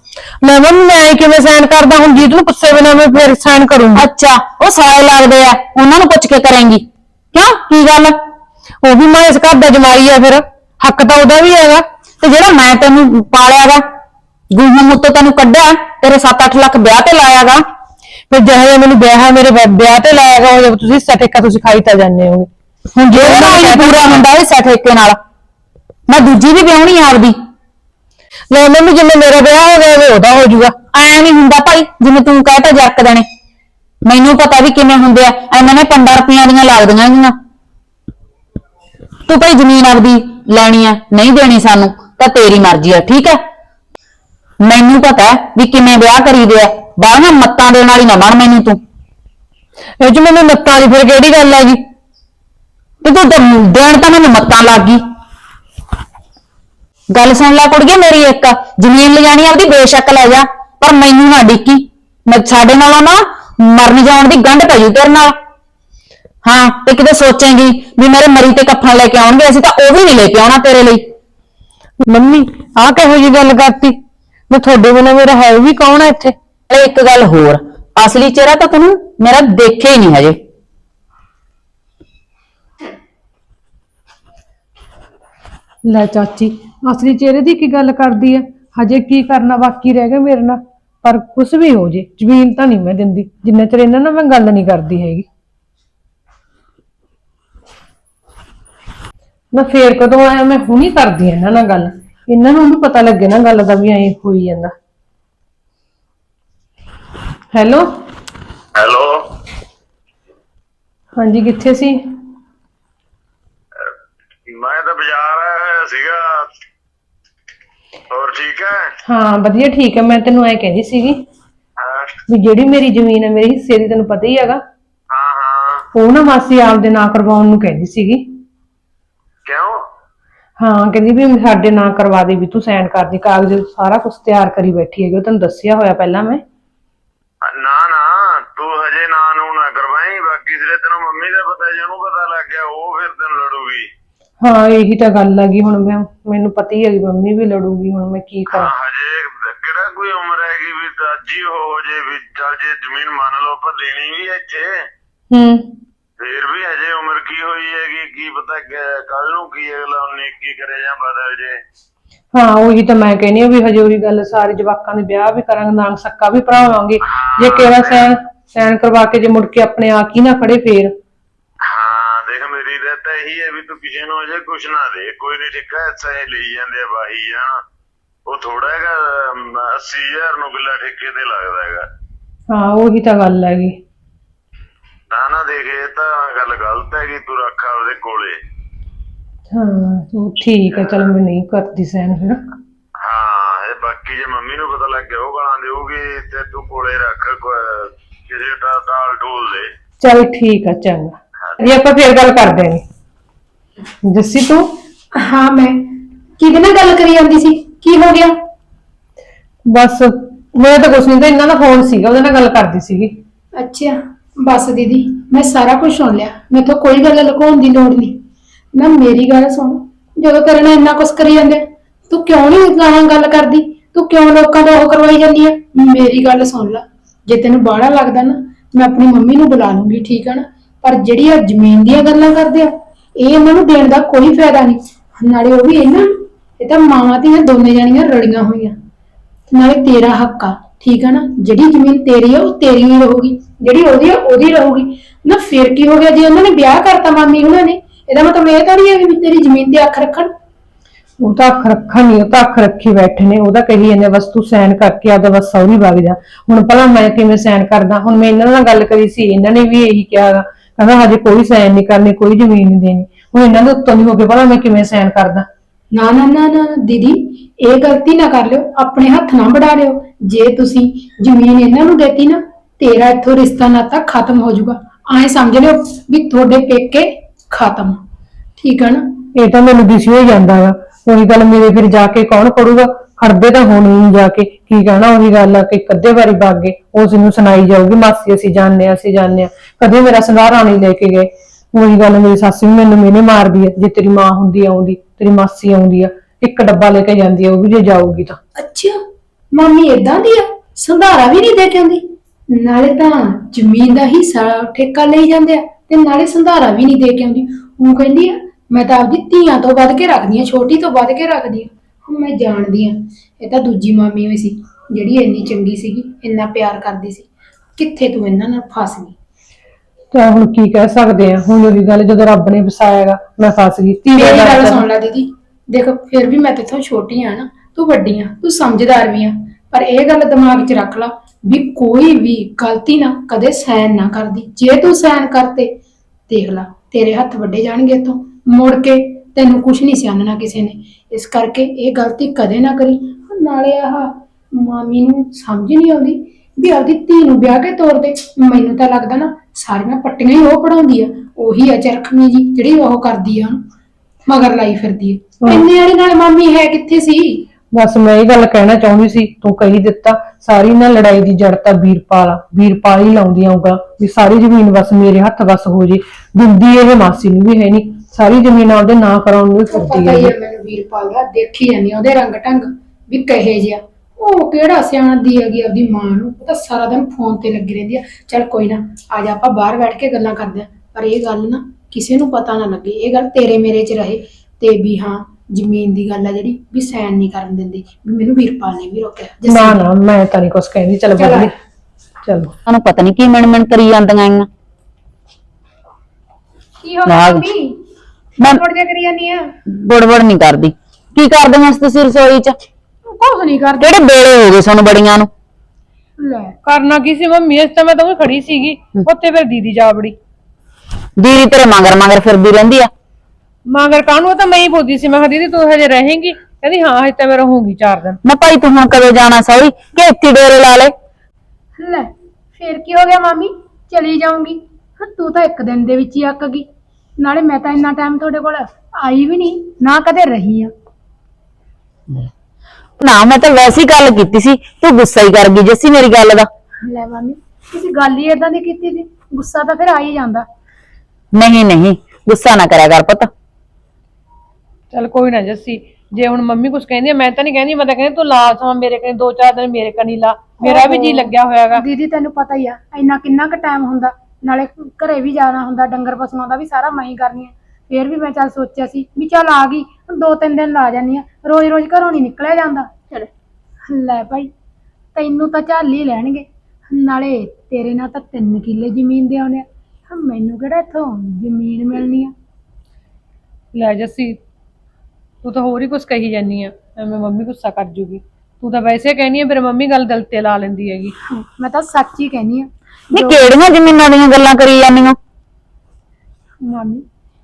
ਮੈਂ ਮੰਮੀ ਮੈਂ ਕਿਵੇਂ ਸਾਈਨ ਕਰਦਾ? ਹੁਣ ਜੀਤ ਨੂੰ ਪੁੱਛੇ ਬਿਨਾ ਮੈਂ ਫਿਰ ਸਾਈਨ ਕਰੂੰਗੀ। ਅੱਛਾ ਉਹ ਸਾਲੇ ਲੱਗਦੇ ਆ ਉਹਨਾਂ ਨੂੰ ਪੁੱਛ ਕੇ ਕਰੇਂਗੀ। ਕਿਉਂ? ਕੀ ਗੱਲ? ਉਹ ਵੀ ਮੈਂ ਇਸ ਘਰ ਦਾ ਜਮਾਈ ਆ ਫਿਰ। ਹੱਕ ਤਾਂ ਉਹਦਾ ਵੀ ਹੈਗਾ। ਤੇ ਜਿਹੜਾ ਮੈਂ ਤੈਨੂੰ ਪਾਲਿਆਗਾ ਗੁੰਮ ਮੁੱਤੋਂ ਤੈਨੂੰ ਕੱਢਿਆ ਤੇਰੇ 7-8 ਲੱਖ ਵਿਆਹ ਤੇ ਲਾਇਆਗਾ। ਫਿਰ ਜਿਹੇ ਜਿਹਾ ਮੈਨੂੰ ਵਿਆਹ ਹੈ ਮੇਰੇ ਵਿਆਹ- ਵਿਆਹ ਤੇ ਲਾਇਆਗਾ ਉਹ ਜਦ ਤੁਸੀਂ ਸਟੇਕਾ ਤੁਸੀਂ ਖਾਈ ਤਾਂ ਜਾਂਦੇ ਹੋਗੇ। ਹੁਣ ਜੇ ਉਹਨਾਂ ਨੂੰ ਪੂਰਾ ਮੁੰਡਾ ਹਿੱਸਾ ਠੇਕੇ ਨਾਲ। ਮੈਂ ਦੂਜੀ ਵੀ ਵਿਆਹਣੀ ਆ ਆਪਦੀ। ਲੈ ਮੰਮੀ ਜਿਵੇਂ ਮੇਰਾ ਵਿਆਹ ਹੋ ਗਿਆ ਉਵੇਂ ਉਹਦਾ ਹੋ ਜਾਊਗਾ ਐ ਨਹੀਂ ਹੁੰਦਾ ਭਾਈ ਜਿਵੇਂ ਤੂੰ ਕਹਤਾ ਜਰਕ ਦੇਣੇ। ਮੈਨੂੰ ਪਤਾ ਵੀ ਕਿਵੇਂ ਹੁੰਦੇ ਆ ਇਹਨਾਂ ਨੇ 15 ਰੁਪਈਆਂ ਦੀਆਂ ਲੱਗਦੀਆਂ ਗੀਆਂ ਤੂੰ ਭਾਈ ਜ਼ਮੀਨ ਆਪਦੀ ਲੈਣੀ ਆ ਨਹੀਂ ਦੇਣੀ ਸਾਨੂੰ, ਤਾਂ ਤੇਰੀ ਮਰਜ਼ੀ ਆ, ਠੀਕ ਆ? ਮੈਨੂੰ ਪਤਾ ਹੈ ਵੀ ਕਿਵੇਂ ਵਿਆਹ ਕਰੀਦੇ ਆ। ਬਾਹਰ ਮੱਤਾਂ ਦੇਣ ਵਾਲੀ ਨਾ ਬਣ ਮੈਨੂੰ ਤੂੰ। ਇਹ ਚ ਮੈਨੂੰ ਮੱਤਾਂ ਦੀ ਫਿਰ ਕਿਹੜੀ ਗੱਲ ਹੈਗੀ ਤੇ ਤੂੰ ਤਾਂ ਦੇਣ ਤਾਂ ਮੈਨੂੰ ਮੱਤਾਂ ਲੱਗ ਗਈ। ਗੱਲ ਸੁਣ ਲੈ ਕੁੜੀਏ ਮੇਰੀ ਇੱਕ। ਜ਼ਮੀਨ ਲਿਜਾਣੀ ਆਪਦੀ ਬੇਸ਼ੱਕ ਲੈ ਜਾ, ਪਰ ਮੈਨੂੰ ਨਾ ਡਿੱਕੀ। ਮੈਂ ਸਾਡੇ ਨਾਲੋਂ ਨਾ ਮਰਨ ਜਾਣ ਦੀ ਗੰਢ ਪੈ ਜੂ ਤੇਰੇ ਨਾਲ। ਹਾਂ ਤੇ ਕਿਤੇ ਸੋਚੇਂਗੀ ਵੀ ਮੇਰੇ ਮਰੀ ਤੇ ਕੱਫਣ ਲੈ ਕੇ ਆਉਣਗੇ ਅਸੀਂ ਤਾਂ ਉਹ ਵੀ ਨਹੀਂ ਲੈ ਕੇ ਆਉਣਾ ਤੇਰੇ ਲਈ। ਮੰਮੀ ਆਹ ਕਿਹੋ ਜੀ ਗੱਲ ਕਰਤੀ? ਮੈਂ ਤੁਹਾਡੇ ਬਿਨਾਂ ਮੇਰਾ ਹੈ ਵੀ ਕੌਣ ਹੈ ਇੱਥੇ? ਤੇ ਇੱਕ ਗੱਲ ਹੋਰ ਅਸਲੀ ਚਿਹਰਾ ਤਾਂ ਤੈਨੂੰ ਮੇਰਾ ਦੇਖਿਆ ਹੀ ਨਹੀਂ ਹਜੇ। ਲੈ ਚਾਚੀ ਅਸਲੀ ਚਿਹਰੇ ਦੀ ਕੀ ਗੱਲ ਕਰਦੀ ਹੈ ਹਜੇ ਕੀ ਕਰਨਾ ਬਾਕੀ ਰਹਿ ਗਿਆ ਮੇਰੇ ਨਾਲ? ਪਰ ਕੁਝ ਵੀ ਹੋ ਜੇ ਜ਼ਮੀਨ ਤਾਂ ਨਹੀਂ ਮੈਂ ਦਿੰਦੀ। ਜਿੰਨਾ ਚਿਰ ਇਹਨਾਂ ਨਾਲ ਮੈਂ ਗੱਲ ਨਹੀਂ ਕਰਦੀ ਹੈਗੀ। ਮੈਂ ਫੇਰ ਕਦੋਂ ਆਇਆ ਮੈਂ ਹੁਣੀ ਕਰਦੀ ਹਾਂ ਇਹਨਾਂ ਨਾਲ ਗੱਲ। ਇਹਨਾਂ ਨੂੰ ਵੀ ਪਤਾ ਲੱਗੇ ਨਾ ਗੱਲ ਦਾ ਵੀ ਐਂ ਹੋਈ ਜਾਂਦਾ। ਹੈਲੋ? ਹੈਲੋ? ਹਾਂਜੀ ਕਿੱਥੇ ਸੀ? ਮੈਂ ਤਾਂ ਬਾਜ਼ਾਰ ਸੀਗਾ। ਹੋਰ ਠੀਕ ਹੈ ਹਾਂ ਵਧੀਆ ਠੀਕ ਹੈ ਮੈਂ ਤੈਨੂੰ ਐ ਕਹਿੰਦੀ ਸੀਗੀ ਹਾਂ। ਵੀ ਜਿਹੜੀ ਮੇਰੀ ਜ਼ਮੀਨ ਹੈ ਮੇਰੇ ਹਿੱਸੇ ਦੀ ਤੈਨੂੰ ਪਤਾ ਹੀ ਹੈਗਾ। ਹਾਂ ਹਾਂ। ਉਹ ਨਾ ਮਾਸੀ ਆਪਦੇ ਨਾਂ ਕਰਵਾਉਣ ਨੂੰ ਕਹਿੰਦੀ ਸੀਗੀ। ਹਾਂ ਕਹਿੰਦੀ ਵੀ ਸਾਡੇ ਨਾਂ ਕਰਵਾ ਦੇ ਵੀ ਤੂੰ ਸਾਈਨ ਕਰ ਦੇ ਕਾਗਜ਼ ਸਾਰਾ ਕੁਝ ਤਿਆਰ ਕਰੀ ਬੈਠੀ ਹੈਗੀ ਉਹ ਤੈਨੂੰ ਦੱਸਿਆ ਹੋਇਆ ਪਹਿਲਾਂ ਮੈਂ। ਨਾ ਨਾ ਤੂੰ ਹਜੇ ਨਾ ਨੂੰ ਨਾ ਕਰਵਾਈ ਬਾਕੀ ਸਿਰੇ ਤੈਨੂੰ ਮੰਮੀ ਦਾ ਪਤਾ ਜੇ ਉਹਨੂੰ ਪਤਾ ਲੱਗ ਗਿਆ ਉਹ ਫਿਰ ਤੈਨੂੰ ਲੜੂਗੀ। ਹਾਂ ਇਹੀ ਤਾਂ ਗੱਲ ਹੈਗੀ ਹੁਣ ਮੈਂ ਮੈਨੂੰ ਪਤਾ ਹੀ ਹੈ ਕਿ ਮੰਮੀ ਵੀ ਲੜੂਗੀ ਹੁਣ ਮੈਂ ਕੀ ਹਾਂ, ਕਰਾਂ ਹਜੇ ਕਿਹੜਾ ਕੋਈ ਉਮਰ ਹੈਗੀ ਵੀ ਅੱਜ ਹੀ ਉਹ ਹੋ ਜੇ ਵੀ ਚੱਲ ਜੇ ਜ਼ਮੀਨ ਮੰਨ ਲਓ ਆਪਾਂ ਦੇਣੀ ਵੀ ਹੈ ਇੱਥੇ। ਹੂੰ। ਫੇਰ ਵੀ ਹਜੇ ਉਮਰ ਕੀ ਹੋਈ ਹੈਗੀ ਕੀ ਪਤਾ ਕੱਲ ਨੂੰ ਕੀ ਅਗਲਾ ਉਹਨੇ ਕੀ ਕਰੇ ਜਾਂ ਬਦਲ ਜੇ ਹਾਂ ਉਹੀ ਤਾਂ ਮੈਂ ਕਹਿੰਦੀ ਆ ਵੀ ਹਜੇ ਉਹੀ ਗੱਲ ਸਾਰੇ ਜਵਾਕਾਂ ਦੇ ਵਿਆਹ ਵੀ ਕਰਾਂਗੇ ਨਾਮ ਸੱਕਾ ਵੀ ਭਰਾਵਾਂਗੇ। ਜੇ ਕਿਹੜਾ ਸੈਨ ਸੈਨ ਕਰਵਾ ਕੇ ਜੇ ਮੁੜ ਕੇ ਆਪਣੇ ਆ ਕੀ ਨਾ ਖੜੇ ਫੇਰ। ਹਾਂ ਦੇਖ ਮੇਰੀ ਤਾਂ ਤਾਂ ਇਹੀ ਹੈ ਵੀ ਤੂੰ ਕਿਸੇ ਨੂੰ ਅਜੇ ਕੁਛ ਨਾ ਦੇ ਕੋਈ ਨਹੀਂ ਠੇਕਾ ਐਸਾ ਹੀ ਲਈ ਜਾਂਦੇ ਆ ਬਾਹੀ ਜਾਣ। ਉਹ ਥੋੜਾ ਹੈਗਾ 80000 ਨੂੰ ਕਿੱਲਾ ਠੇਕੇ ਤੇ ਲੱਗਦਾ ਹੈਗਾ। ਹਾਂ ਉਹੀ ਤਾਂ ਗੱਲ ਹੈਗੀ। ਨਾ ਨਾ ਦੇਖ ਇਹ ਤਾਂ ਗੱਲ ਗਲਤ ਹੈਗੀ ਤੂੰ ਰੱਖ ਆਪਦੇ ਕੋਲੇ। ਹਾਂ ਉਹ ਠੀਕ ਹੈ ਚਲ ਮੈਂ ਨਹੀਂ ਕਰਦੀ ਸੈਨ ਫਿਰ। ਹਾਂ ਇਹ ਬਾਕੀ ਜੇ ਮੰਮੀ ਨੂੰ ਪਤਾ ਲੱਗ ਗਿਆ ਉਹ ਗਾਲਾਂ ਦੇਊਗੀ ਤੇ ਤੂੰ ਕੋਲੇ ਰੱਖ ਕੋ- ਕਿਸੇ ਦਾ ਦਾਲ ਢੋਲ ਦੇ। ਚਲ ਠੀਕ ਹੈ ਚੰਗਾ। ਜੀ ਆਪਾਂ ਫੇਰ ਗੱਲ ਕਰਦੇ ਹਾਂ। ਜੱਸੀ ਤੂੰ? ਹਾਂ ਮੈਂ। ਕਿਹਦੇ ਨਾਲ ਗੱਲ ਕਰੀ ਜਾਂਦੀ ਸੀ? ਕੀ ਹੋ ਗਿਆ? ਬਸ ਮੈਂ ਤਾਂ ਕੁਛ ਨਹੀਂ ਤਾਂ ਇਹਨਾਂ ਦਾ ਫੋਨ ਸੀਗਾ ਉਹਦੇ ਨਾਲ ਗੱਲ ਕਰਦੀ ਸੀਗੀ। ਅੱਛਾ। ਬਸ ਦੀਦੀ, ਮੈਂ ਸਾਰਾ ਕੁਝ ਸੁਣ ਲਿਆ। ਮੈਥੋਂ ਕੋਈ ਗੱਲ ਲੁਕਾਉਣ ਦੀ ਲੋੜ ਨਹੀਂ। ਨਾ ਮੇਰੀ ਗੱਲ ਸੁਣ। ਜਦੋਂ ਤੇਰੇ ਨਾਲ ਇੰਨਾ ਕੁਝ ਕਰੀ ਜਾਂਦੇ, ਤੂੰ ਕਿਉਂ ਨਹੀਂ ਗਾਹਾਂ ਗੱਲ ਕਰਦੀ? ਤੂੰ ਕਿਉਂ ਲੋਕਾਂ ਦਾ ਉਹ ਕਰਵਾਈ ਜਾਂਦੀ ਹੈ ਮੇਰੀ ਗੱਲ ਸੁਣ ਲੈ। ਜੇ ਤੈਨੂੰ ਬਾਹਲਾ ਲੱਗਦਾ ਨਾ, ਮੈਂ ਆਪਣੀ ਮੰਮੀ ਨੂੰ ਬੁਲਾ ਲੂੰਗੀ, ਠੀਕ ਹੈ ਨਾ? ਪਰ ਜਿਹੜੀ ਆ ਜ਼ਮੀਨ ਦੀਆਂ ਗੱਲਾਂ ਕਰਦੇ ਆ, ਇਹ ਇਹਨਾਂ ਨੂੰ ਦੇਣ ਦਾ ਕੋਈ ਫਾਇਦਾ ਨਹੀਂ। ਨਾਲੇ ਉਹ ਵੀ ਇਹਨਾਂ ਇਹ ਤਾਂ ਮਾਵਾਂ ਧੀਆਂ ਦੋਨੇ ਜਾਣੀਆਂ ਰਲੀਆਂ ਹੋਈਆਂ। ਨਾਲੇ ਤੇਰਾ ਹੱਕ ਆ, ਠੀਕ ਹੈ ਨਾ? ਜਿਹੜੀ ਜ਼ਮੀਨ ਤੇਰੀ ਆ, ਉਹ ਤੇਰੀ ਹੀ ਰਹੂਗੀ। ਜਿਹੜੀ ਉਹਦੀ ਆ ਉਹਦੀ ਰਹੂਗੀ। ਨਾ ਫਿਰ ਕੀ ਹੋ ਗਿਆ? ਜੇ ਉਹਨਾਂ ਨੇ ਵਿਆਹ ਕਰਤਾ ਮਾਮੀ ਉਹਨਾਂ ਨੇ ਇਹਦਾ ਮਤਲਬ ਇਹ ਤਾਂ ਨਹੀਂ ਹੈ ਵੀ ਤੇਰੀ ਜ਼ਮੀਨ ਤੇ ਅੱਖ ਰੱਖਣ। ਉਹ ਤਾਂ ਅੱਖ ਰੱਖਣ ਨਹੀਂ ਉਹ ਤਾਂ ਅੱਖ ਰੱਖੀ ਬੈਠੇ ਨੇ ਉਹਦਾ ਕਹੀ ਜਾਂਦੇ ਬਸ ਤੂੰ ਸੈਨ ਕਰਕੇ ਆਪਦਾ ਬਸ ਸੌਰੀ ਵਗ ਜਾ ਹੁਣ ਭਲਾ ਮੈਂ ਕਿਵੇਂ ਸੈਨ ਕਰਦਾ? ਹੁਣ ਮੈਂ ਇਹਨਾਂ ਨਾਲ ਗੱਲ ਕਰੀ ਸੀ ਇਹਨਾਂ ਨੇ ਵੀ ਇਹੀ ਕਿਹਾ ਗਾ, ਕਹਿੰਦਾ ਹਜੇ ਕੋਈ ਸੈਨ ਨਹੀਂ ਕਰਨੀ ਕੋਈ ਜ਼ਮੀਨ ਨਹੀਂ ਦੇਣੀ। ਹੁਣ ਇਹਨਾਂ ਦੇ ਉੱਤੋਂ ਦੀ ਹੋ ਕੇ ਭਲਾ ਮੈਂ ਕਿਵੇਂ ਸੈਨ ਕਰਦਾ? ਨਾ ਨਾ ਨਾ ਨਾ ਦੀਦੀ ਇਹ ਗਲਤੀ ਨਾ ਕਰ ਲਿਓ ਆਪਣੇ ਹੱਥ ਨਾ ਵੜਾ ਲਿਓ। ਜੇ ਤੁਸੀਂ ਜ਼ਮੀਨ ਇਹਨਾਂ ਨੂੰ ਦੇਤੀ ਨਾ ਤੇਰਾ ਇੱਥੋਂ ਰਿਸ਼ਤਾ ਨਾਤਾ ਖਤਮ ਹੋ ਜਾਊਗਾ। ਐਂ ਸਮਝ ਲਿਓ ਵੀ ਤੁਹਾਡੇ ਪੇਕੇ ਖਤਮ। ਠੀਕ ਆ ਨਾ? ਇਹ ਤਾਂ ਮੈਨੂੰ ਦਿਸੀ ਹੋ ਜਾਂਦਾ ਆ। ਉਹੀ ਗੱਲ ਮੇਰੇ ਫਿਰ ਜਾ ਕੇ ਕੌਣ ਪੜੂਗਾ? ਖੜਦੇ ਤਾਂ ਹੁਣ ਹੀ ਜਾ ਕੇ। ਕੀ ਕਹਿਣਾ ਉਹੀ ਗੱਲ ਆ ਕਿ ਅੱਧੇ ਵਾਰੀ ਗਏ ਉਸ ਨੂੰ ਸੁਣਾਈ ਜਾਊਗੀ ਮਾਸੀ ਅਸੀਂ ਜਾਣਦੇ ਆ ਅਸੀਂ ਜਾਣਦੇ ਆ ਕਦੇ ਮੇਰਾ ਸੰਧਾਰਾ ਨਹੀਂ ਲੈ ਕੇ ਗਏ। ਉਹੀ ਗੱਲ ਮੇਰੀ ਸੱਸ ਵੀ ਮੈਨੂੰ ਮੈਨੇ ਮਾਰਦੀ ਆ। ਜੇ ਤੇਰੀ ਮਾਂ ਹੁੰਦੀ ਆਉਂਦੀ ਤੇਰੀ ਮਾਸੀ ਆਉਂਦੀ ਆ ਇੱਕ ਡੱਬਾ ਲੈ ਕੇ ਜਾਂਦੀ ਆ ਉਹ ਵੀ ਜੇ ਜਾਊਗੀ ਤਾਂ। ਅੱਛਾ ਮਾਮੀ ਇਦਾਂ ਦੀ ਆ? ਸੰਧਾਰਾ ਵੀ ਨਹੀਂ ਦੇ ਕੇ ਆਉਂਦੀ? ਨਾਲੇ ਤਾਂ ਜ਼ਮੀਨ ਦਾ ਹਿੱਸਾ ਠੇਕਾ ਲਈ ਜਾਂਦੇ ਆ ਤੇ ਨਾਲੇ ਸੰਧਾਰਾ ਵੀ ਨਹੀਂ ਦੇ ਕੇ ਆਉਂਦੀ। ਉਹ ਕਹਿੰਦੀ ਆ ਮੈਂ ਤਾਂ ਆਪਦੀ ਧੀਆਂ ਤੋਂ ਵੱਧ ਕੇ ਰੱਖਦੀ ਆ ਛੋਟੀ ਤੋਂ ਵੱਧ ਕੇ ਰੱਖਦੀ ਆ। ਹੁਣ ਮੈਂ ਜਾਣਦੀ ਆ ਇਹ ਤਾਂ ਦੂਜੀ ਮਾਮੀ ਹੋਈ ਸੀ ਜਿਹੜੀ ਇੰਨੀ ਚੰਗੀ ਸੀਗੀ ਇੰਨਾ ਪਿਆਰ ਕਰਦੀ ਸੀ। ਕਿੱਥੇ ਤੂੰ ਇਹਨਾਂ ਨਾਲ ਫਸ ਗਈ? ਤਾਂ ਹੁਣ ਕੀ ਕਹਿ ਸਕਦੇ ਆ? ਹੁਣ ਉਹੀ ਗੱਲ ਜਦੋਂ ਰੱਬ ਨੇ ਵਸਾਇਆਗਾ ਮੈਂ ਫਸ ਗਈ ਧੀ ਮੇਰੀ ਗੱਲ ਸੁਣ ਲੈ ਦੀਦੀ। ਦੇਖ ਫਿਰ ਵੀ ਮੈਂ ਤੇਥੋਂ ਛੋਟੀ ਆ ਨਾ ਤੂੰ ਵੱਡੀ ਆ ਤੂੰ ਸਮਝਦਾਰ ਵੀ ਆ। ਪਰ ਇਹ ਗੱਲ ਦਿਮਾਗ 'ਚ ਰੱਖ ਲੈ ਵੀ ਕੋਈ ਵੀ ਗਲਤੀ ਨਾ ਕਦੇ ਸਹਿਨ ਨਾ ਕਰਦੀ। ਜੇ ਤੂੰ ਸਹਿਨ ਕਰਤੇ ਦੇਖ ਲੈ ਤੇਰੇ ਹੱਥ ਵੱਡੇ ਜਾਣਗੇ ਇੱਥੋਂ। ਮੁੜ ਕੇ ਤੈਨੂੰ ਕੁਝ ਨਹੀਂ ਸਿਆਣਨਾ ਕਿਸੇ ਨੇ। ਇਸ ਕਰਕੇ ਇਹ ਗਲਤੀ ਕਦੇ ਨਾ ਕਰੀ। ਨਾਲੇ ਆਹ ਮਾਮੀ ਨੂੰ ਸਮਝ ਨਹੀਂ ਆਉਂਦੀ ਵੀ ਆਪਦੀ ਧੀ ਨੂੰ ਵਿਆਹ ਕੇ ਤੋਰ ਦੇ। ਮੈਨੂੰ ਤਾਂ ਲੱਗਦਾ ਨਾ ਸਾਰੀਆਂ ਪੱਟੀਆਂ ਹੀ ਉਹ ਪੜਾਉਂਦੀ ਆ। ਉਹੀ ਆ ਚਰਖਮੀ ਜੀ ਜਿਹੜੀ ਉਹ ਕਰਦੀ ਆ ਮਗਰ ਲਾਈ ਫਿਰਦੀ ਹੈ। ਇੰਨੇ ਵਾਲੀ ਨਾਲ ਮਾਮੀ ਹੈ ਕਿੱਥੇ ਸੀ? ਬਸ ਮੈਂ ਇਹ ਗੱਲ ਕਹਿਣਾ ਚਾਹੁੰਦੀ ਸੀ ਤੂੰ ਕਹੀ ਦਿੱਤਾ ਸਾਰੀ ਨਾ ਲੜਾਈ ਦੀ ਜੜ ਤਾਂ ਵੀਰਪਾਲ ਆ ਵੀਰਪਾਲ ਹੀ ਲਾਉਂਦੀ ਆਊਗਾ ਵੀ ਸਾਰੀ ਜ਼ਮੀਨ ਬਸ ਮੇਰੇ ਹੱਥ ਬਸ ਹੋ ਜੇ ਦਿੰਦੀ ਇਹ ਮਾਸੀ ਨੂੰ ਵੀ ਹੈ ਨਹੀਂ ਸਾਰੀ ਜ਼ਮੀਨ ਆਪਦੇ ਨਾਂ ਕਰਾਉਣ ਨੂੰ ਹੀ ਫਿਰਦੀ ਪਤਾ ਹੈ ਹੀ। ਹੈ ਮੈਨੂੰ ਵੀਰਪਾਲ ਦਾ ਦੇਖੀ ਜਾਂਦੀ ਆ ਉਹਦੇ ਰੰਗ ਢੰਗ ਵੀ ਕਹੇ ਜਿਆ ਉਹ ਕਿਹੜਾ ਸਿਆਣਦੀ ਹੈਗੀ ਆਪਦੀ ਮਾਂ ਨੂੰ ਉਹ ਤਾਂ ਸਾਰਾ ਦਿਨ ਫੋਨ ਤੇ ਲੱਗੀ ਰਹਿੰਦੀ ਆ। ਚੱਲ ਕੋਈ ਨਾ ਆ ਜਾ ਆਪਾਂ ਬਾਹਰ ਬੈਠ ਕੇ ਗੱਲਾਂ ਕਰਦੇ ਆ। ਪਰ ਇਹ ਗੱਲ ਨਾ ਕਿਸੇ ਨੂੰ ਪਤਾ ਨਾ ਲੱਗੇ ਇਹ ਗੱਲ ਤੇਰੇ ਮੇਰੇ 'ਚ ਰਹੇ ਤੇ ਵੀ ਹਾਂ ਜ਼ਮੀਨ ਦੀ ਗੱਲ ਆ ਜਿਹੜੀ ਵੀ ਸੈਨ ਨਹੀਂ ਕਰਨ ਦਿੰਦੀ ਵੀ ਮੈਨੂੰ ਵੀਰਪਾਲ ਨੇ ਵੀ ਰੋਕਿਆ। ਜੱਸੀ ਨਾ ਨੇ। ਮੈਂ ਤਾਂ ਨਹੀਂ ਕੁਛ ਕਹਿੰਦੀ ਚਲ ਚੱਲ। ਵਧੀਆ। ਚਲੋ। ਤੁਹਾਨੂੰ ਪਤਾ ਨਹੀਂ ਕੀ ਮਿਣ ਮਿਣ ਕਰੀ ਜਾਂਦੀਆਂ ਆਈਆਂ। ਕੀ ਹੋ ਗਿਆ ਮੰਮੀ? ਮੈਂ ਥੋੜਾ ਜਿਹਾ ਕਰੀ ਜਾਂਦੀ ਆ? ਬੜਬੜ ਨਹੀਂ ਕਰਦੀ। ਕੀ ਕਰਦੀਆਂ ਸੀ ਤੁਸੀਂ ਰਸੋਈ 'ਚ? ਕੁਝ ਨਹੀਂ ਕਰਦੀ। ਕਿਹੜੇ ਬੇੜੇ ਹੋ ਗਏ ਸਾਨੂੰ ਬੜੀਆਂ ਨੂੰ? ਲੈ ਕਰਨਾ ਕੀ ਸੀ ਮੰਮੀ? ਇਸ ਤਾਂ ਮੈਂ ਤਾਂ ਖੜੀ ਸੀਗੀ। ਉੱਥੇ ਫਿਰ ਦੀਦੀ ਜਾ ਬੜੀ ਦੀਦੀ ਤੇਰੇ ਮਗਰ ਮਗਰ ਫਿਰਦੀ ਰਹਿੰਦੀ ਆ। ਮਗਰ ਕਾਹਨੂੰ? ਉਹ ਤਾਂ ਮੈਂ ਹੀ ਪੁੱਛਦੀ ਸੀ। ਮੈਂ ਕਿਹਾ ਦੀਦੀ ਤੂੰ ਹਜੇ ਰਹੇਂਗੀ? ਕਹਿੰਦੀ ਹਾਂ ਹਜੇ ਤਾਂ ਮੈਂ ਰਹੂੰਗੀ 4 ਦਿਨ। ਮੈਂ ਭਾਈ ਤੂੰ ਹੁਣ ਕਦੋਂ ਜਾਣਾ ਸੌਰੀ? ਕਿ ਇੱਥੇ ਡੇਰੇ ਲਾ ਲੈ। ਲੈ ਫੇਰ ਕੀ ਹੋ ਗਿਆ ਮਾਮੀ? ਚਲੀ ਜਾਊਂਗੀ। ਹਾਂ ਤੂੰ ਤਾਂ ਇੱਕ ਦਿਨ ਦੇ ਵਿੱਚ ਹੀ ਅੱਕ ਗਈ। ਨਾਲੇ ਮੈਂ ਤਾਂ ਇੰਨਾ ਟਾਈਮ ਤੁਹਾਡੇ ਕੋਲ ਆਈ ਵੀ ਨਹੀਂ ਨਾ ਕਦੇ ਰਹੀ ਆ ਨਾ ਮੈਂ ਤਾਂ ਵੈਸੀ ਗੱਲ ਕੀਤੀ ਸੀ। ਤੂੰ ਗੁੱਸਾ ਹੀ ਕਰ ਗਈ ਜੱਸੀ ਮੇਰੀ ਗੱਲ ਦਾ। ਲੈ ਮਾਮੀ ਤੁਸੀਂ ਗੱਲ ਹੀ ਏਦਾਂ ਦੀ ਕੀਤੀ ਸੀ। ਗੁੱਸਾ ਤਾਂ ਫਿਰ ਆ ਹੀ ਜਾਂਦਾ। ਨਹੀਂ ਨਹੀਂ ਗੁੱਸਾ ਨਾ ਕਰਿਆ ਕਰ ਪੁੱਤ। ਚੱਲ ਕੋਈ ਨਾ ਜੱਸੀ ਜੇ ਹੁਣ ਮੰਮੀ ਕੁਝ ਕਹਿੰਦੀ ਆ, ਮੈਂ ਤਾਂ ਨਹੀਂ ਕਹਿੰਦੀ ਮੈਂ ਤਾਂ ਕਹਿੰਦੀ ਤੂੰ ਲਾ ਸਮਾਂ ਮੇਰੇ ਕਨੀ ਦੋ ਚਾਰ ਦਿਨ ਮੇਰੇ ਕਨੀ ਲਾ ਮੇਰਾ ਵੀ ਜੀ ਲੱਗਿਆ ਹੋਇਆਗਾ। ਦੀਦੀ ਤੈਨੂੰ ਪਤਾ ਹੀ ਆ ਇੰਨਾ ਕਿੰਨਾ ਕੁ ਟਾਈਮ ਹੁੰਦਾ ਨਾਲੇ ਘਰੇ ਵੀ ਜਾਣਾ ਹੁੰਦਾ ਡੰਗਰ ਪਸ਼ੂਆਂ ਦਾ ਵੀ ਸਾਰਾ ਮੈਂ ਹੀ ਕਰਨੀ ਆ। ਫੇਰ ਵੀ ਮੈਂ ਚੱਲ ਸੋਚਿਆ ਸੀ ਵੀ ਚੱਲ ਆ ਗਈ ਦੋ ਤਿੰਨ ਦਿਨ ਲਾ ਜਾਂਦੀ ਆ ਰੋਜ਼ ਰੋਜ਼ ਘਰੋਂ ਨਹੀਂ ਨਿਕਲਿਆ ਜਾਂਦਾ। ਚਲ। ਲੈ ਭਾਈ ਤੈਨੂੰ ਤਾਂ ਝੱਲ ਹੀ ਲੈਣਗੇ ਨਾਲੇ ਤੇਰੇ ਨਾਲ ਤਾਂ 3 ਕਿੱਲੇ ਜ਼ਮੀਨ ਦੇ ਆਉਣੇ ਆ ਮੈਨੂੰ ਕਿਹੜਾ ਇੱਥੋਂ ਜ਼ਮੀਨ ਮਿਲਣੀ ਆ? ਲੈ ਜੱਸੀ ਤੂੰ ਤਾਂ ਹੋਰ ਹੀ ਕੁਝ ਕਹੀ ਜਾਨੀ ਆ ਐਵੇਂ ਮੰਮੀ ਗੁੱਸਾ ਕਰ ਜੂਗੀ। ਤੂੰ ਤਾਂ ਵੈਸੇ ਕਹਿਨੀ ਆ ਮੇਰੇ ਮੰਮੀ ਗੱਲ ਦਿਲ ਤੇ ਲਾ ਲੈਂਦੀ ਹੈਗੀ। ਮੈਂ ਤਾਂ ਸੱਚ ਹੀ ਕਹਿੰਦੀ ਆ ਨਹੀਂ ਕਿਹੜੀਆਂ ਜ਼ਮੀਨਾਂ ਦੀਆਂ ਗੱਲਾਂ ਕਰੀ ਜਾਂਦੀਆਂ ਮਾਮੀ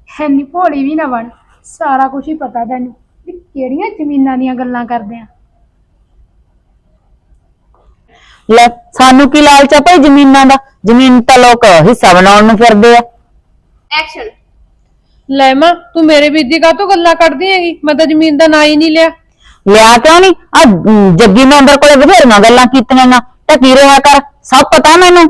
ਹੈਨੀ ਭੋਲੀ ਵੀ ਨਾ ਬਣ ਸਾਰਾ ਕੁਝ ਹੀ ਪਤਾ ਤੈਨੂੰ ਵੀ ਕਿਹੜੀਆਂ ਜ਼ਮੀਨਾਂ ਦੀਆਂ ਗੱਲਾਂ ਕਰਦੇ ਆ। ਲੈ ਸਾਨੂੰ ਕੀ ਲਾਲਚ ਆ ਭਾਈ ਜ਼ਮੀਨਾਂ ਦਾ? ਜ਼ਮੀਨ ਤਾਂ ਲੋਕ ਹਿੱਸਾ ਬਣਾਉਣ ਨੂੰ ਫਿਰਦੇ ਆ। ਐਕਸ਼ਨ ਲੈ ਮਾਂ ਤੂੰ ਮੇਰੇ ਵੀਰ ਦੀ ਕਾਹਤੋਂ ਗੱਲਾਂ ਕੱਢਦੀ ਹੈਗੀ? ਮੈਂ ਤਾਂ ਜ਼ਮੀਨ ਦਾ ਨਾਂ ਹੀ ਨਹੀਂ ਲਿਆ। ਲਿਆ ਕਿਉਂ ਨਹੀਂ? ਆ ਜੱਗੀ ਮੈਂਬਰ ਕੋਲੇ ਬਥੇਰੀਆਂ ਗੱਲਾਂ ਕੀਤੀਆਂ ਨਾ। ਟਕੀ ਰਿਹਾ ਕਰ ਸਭ ਪਤਾ ਮੈਨੂੰ।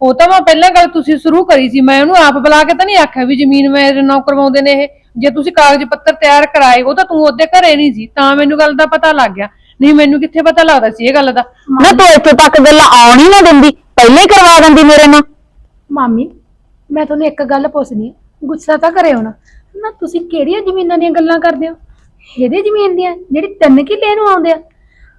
ਉਹ ਤਾਂ ਮੈਂ ਪਹਿਲਾਂ ਗੱਲ ਤੁਸੀਂ ਸ਼ੁਰੂ ਕਰੀ ਸੀ ਮੈਂ ਉਹਨੂੰ ਆਪ ਬੁਲਾ ਕੇ ਤਾਂ ਨਹੀਂ ਆਖਿਆ ਵੀ ਜ਼ਮੀਨ ਮੇਰੇ ਨਾਂ ਕਰਵਾਉਂਦੇ ਨੇ ਇਹ। ਜੇ ਤੁਸੀਂ ਕਾਗਜ਼ ਪੱਤਰ ਤਿਆਰ ਕਰਾਏ ਉਹ ਤਾਂ ਤੂੰ ਉਹਦੇ ਘਰੇ ਨਹੀਂ ਸੀ ਤਾਂ ਮੈਨੂੰ ਗੱਲ ਦਾ ਪਤਾ ਲੱਗ ਗਿਆ। ਨਹੀਂ ਮੈਨੂੰ ਕਿੱਥੇ ਪਤਾ ਲੱਗਦਾ ਸੀ ਇਹ ਗੱਲ ਦਾ? ਨਾ ਤੂੰ ਇੱਥੇ ਤੱਕ ਗੱਲਾਂ ਆਉਣ ਹੀ ਨਾ ਦਿੰਦੀ ਪਹਿਲੇ ਹੀ ਕਰਵਾ ਦਿੰਦੀ ਮੇਰੇ ਨਾਲ। ਮਾਮੀ ਮੈਂ ਤੁਹਾਨੂੰ ਇੱਕ ਗੱਲ ਪੁੱਛਦੀ ਹਾਂ। ਗੁੱਸਾ ਤਾਂ ਕਰਿਓ ਨਾ। ਨਾ ਤੁਸੀਂ ਕਿਹੜੀਆਂ ਜ਼ਮੀਨਾਂ ਦੀਆਂ ਗੱਲਾਂ ਕਰਦੇ ਹੋ? ਇਹਦੇ ਜ਼ਮੀਨ ਦੀਆਂ ਜਿਹੜੀ ਤਿੰਨ ਕਿੱਲੇ ਨੂੰ ਆਉਂਦੇ ਆ।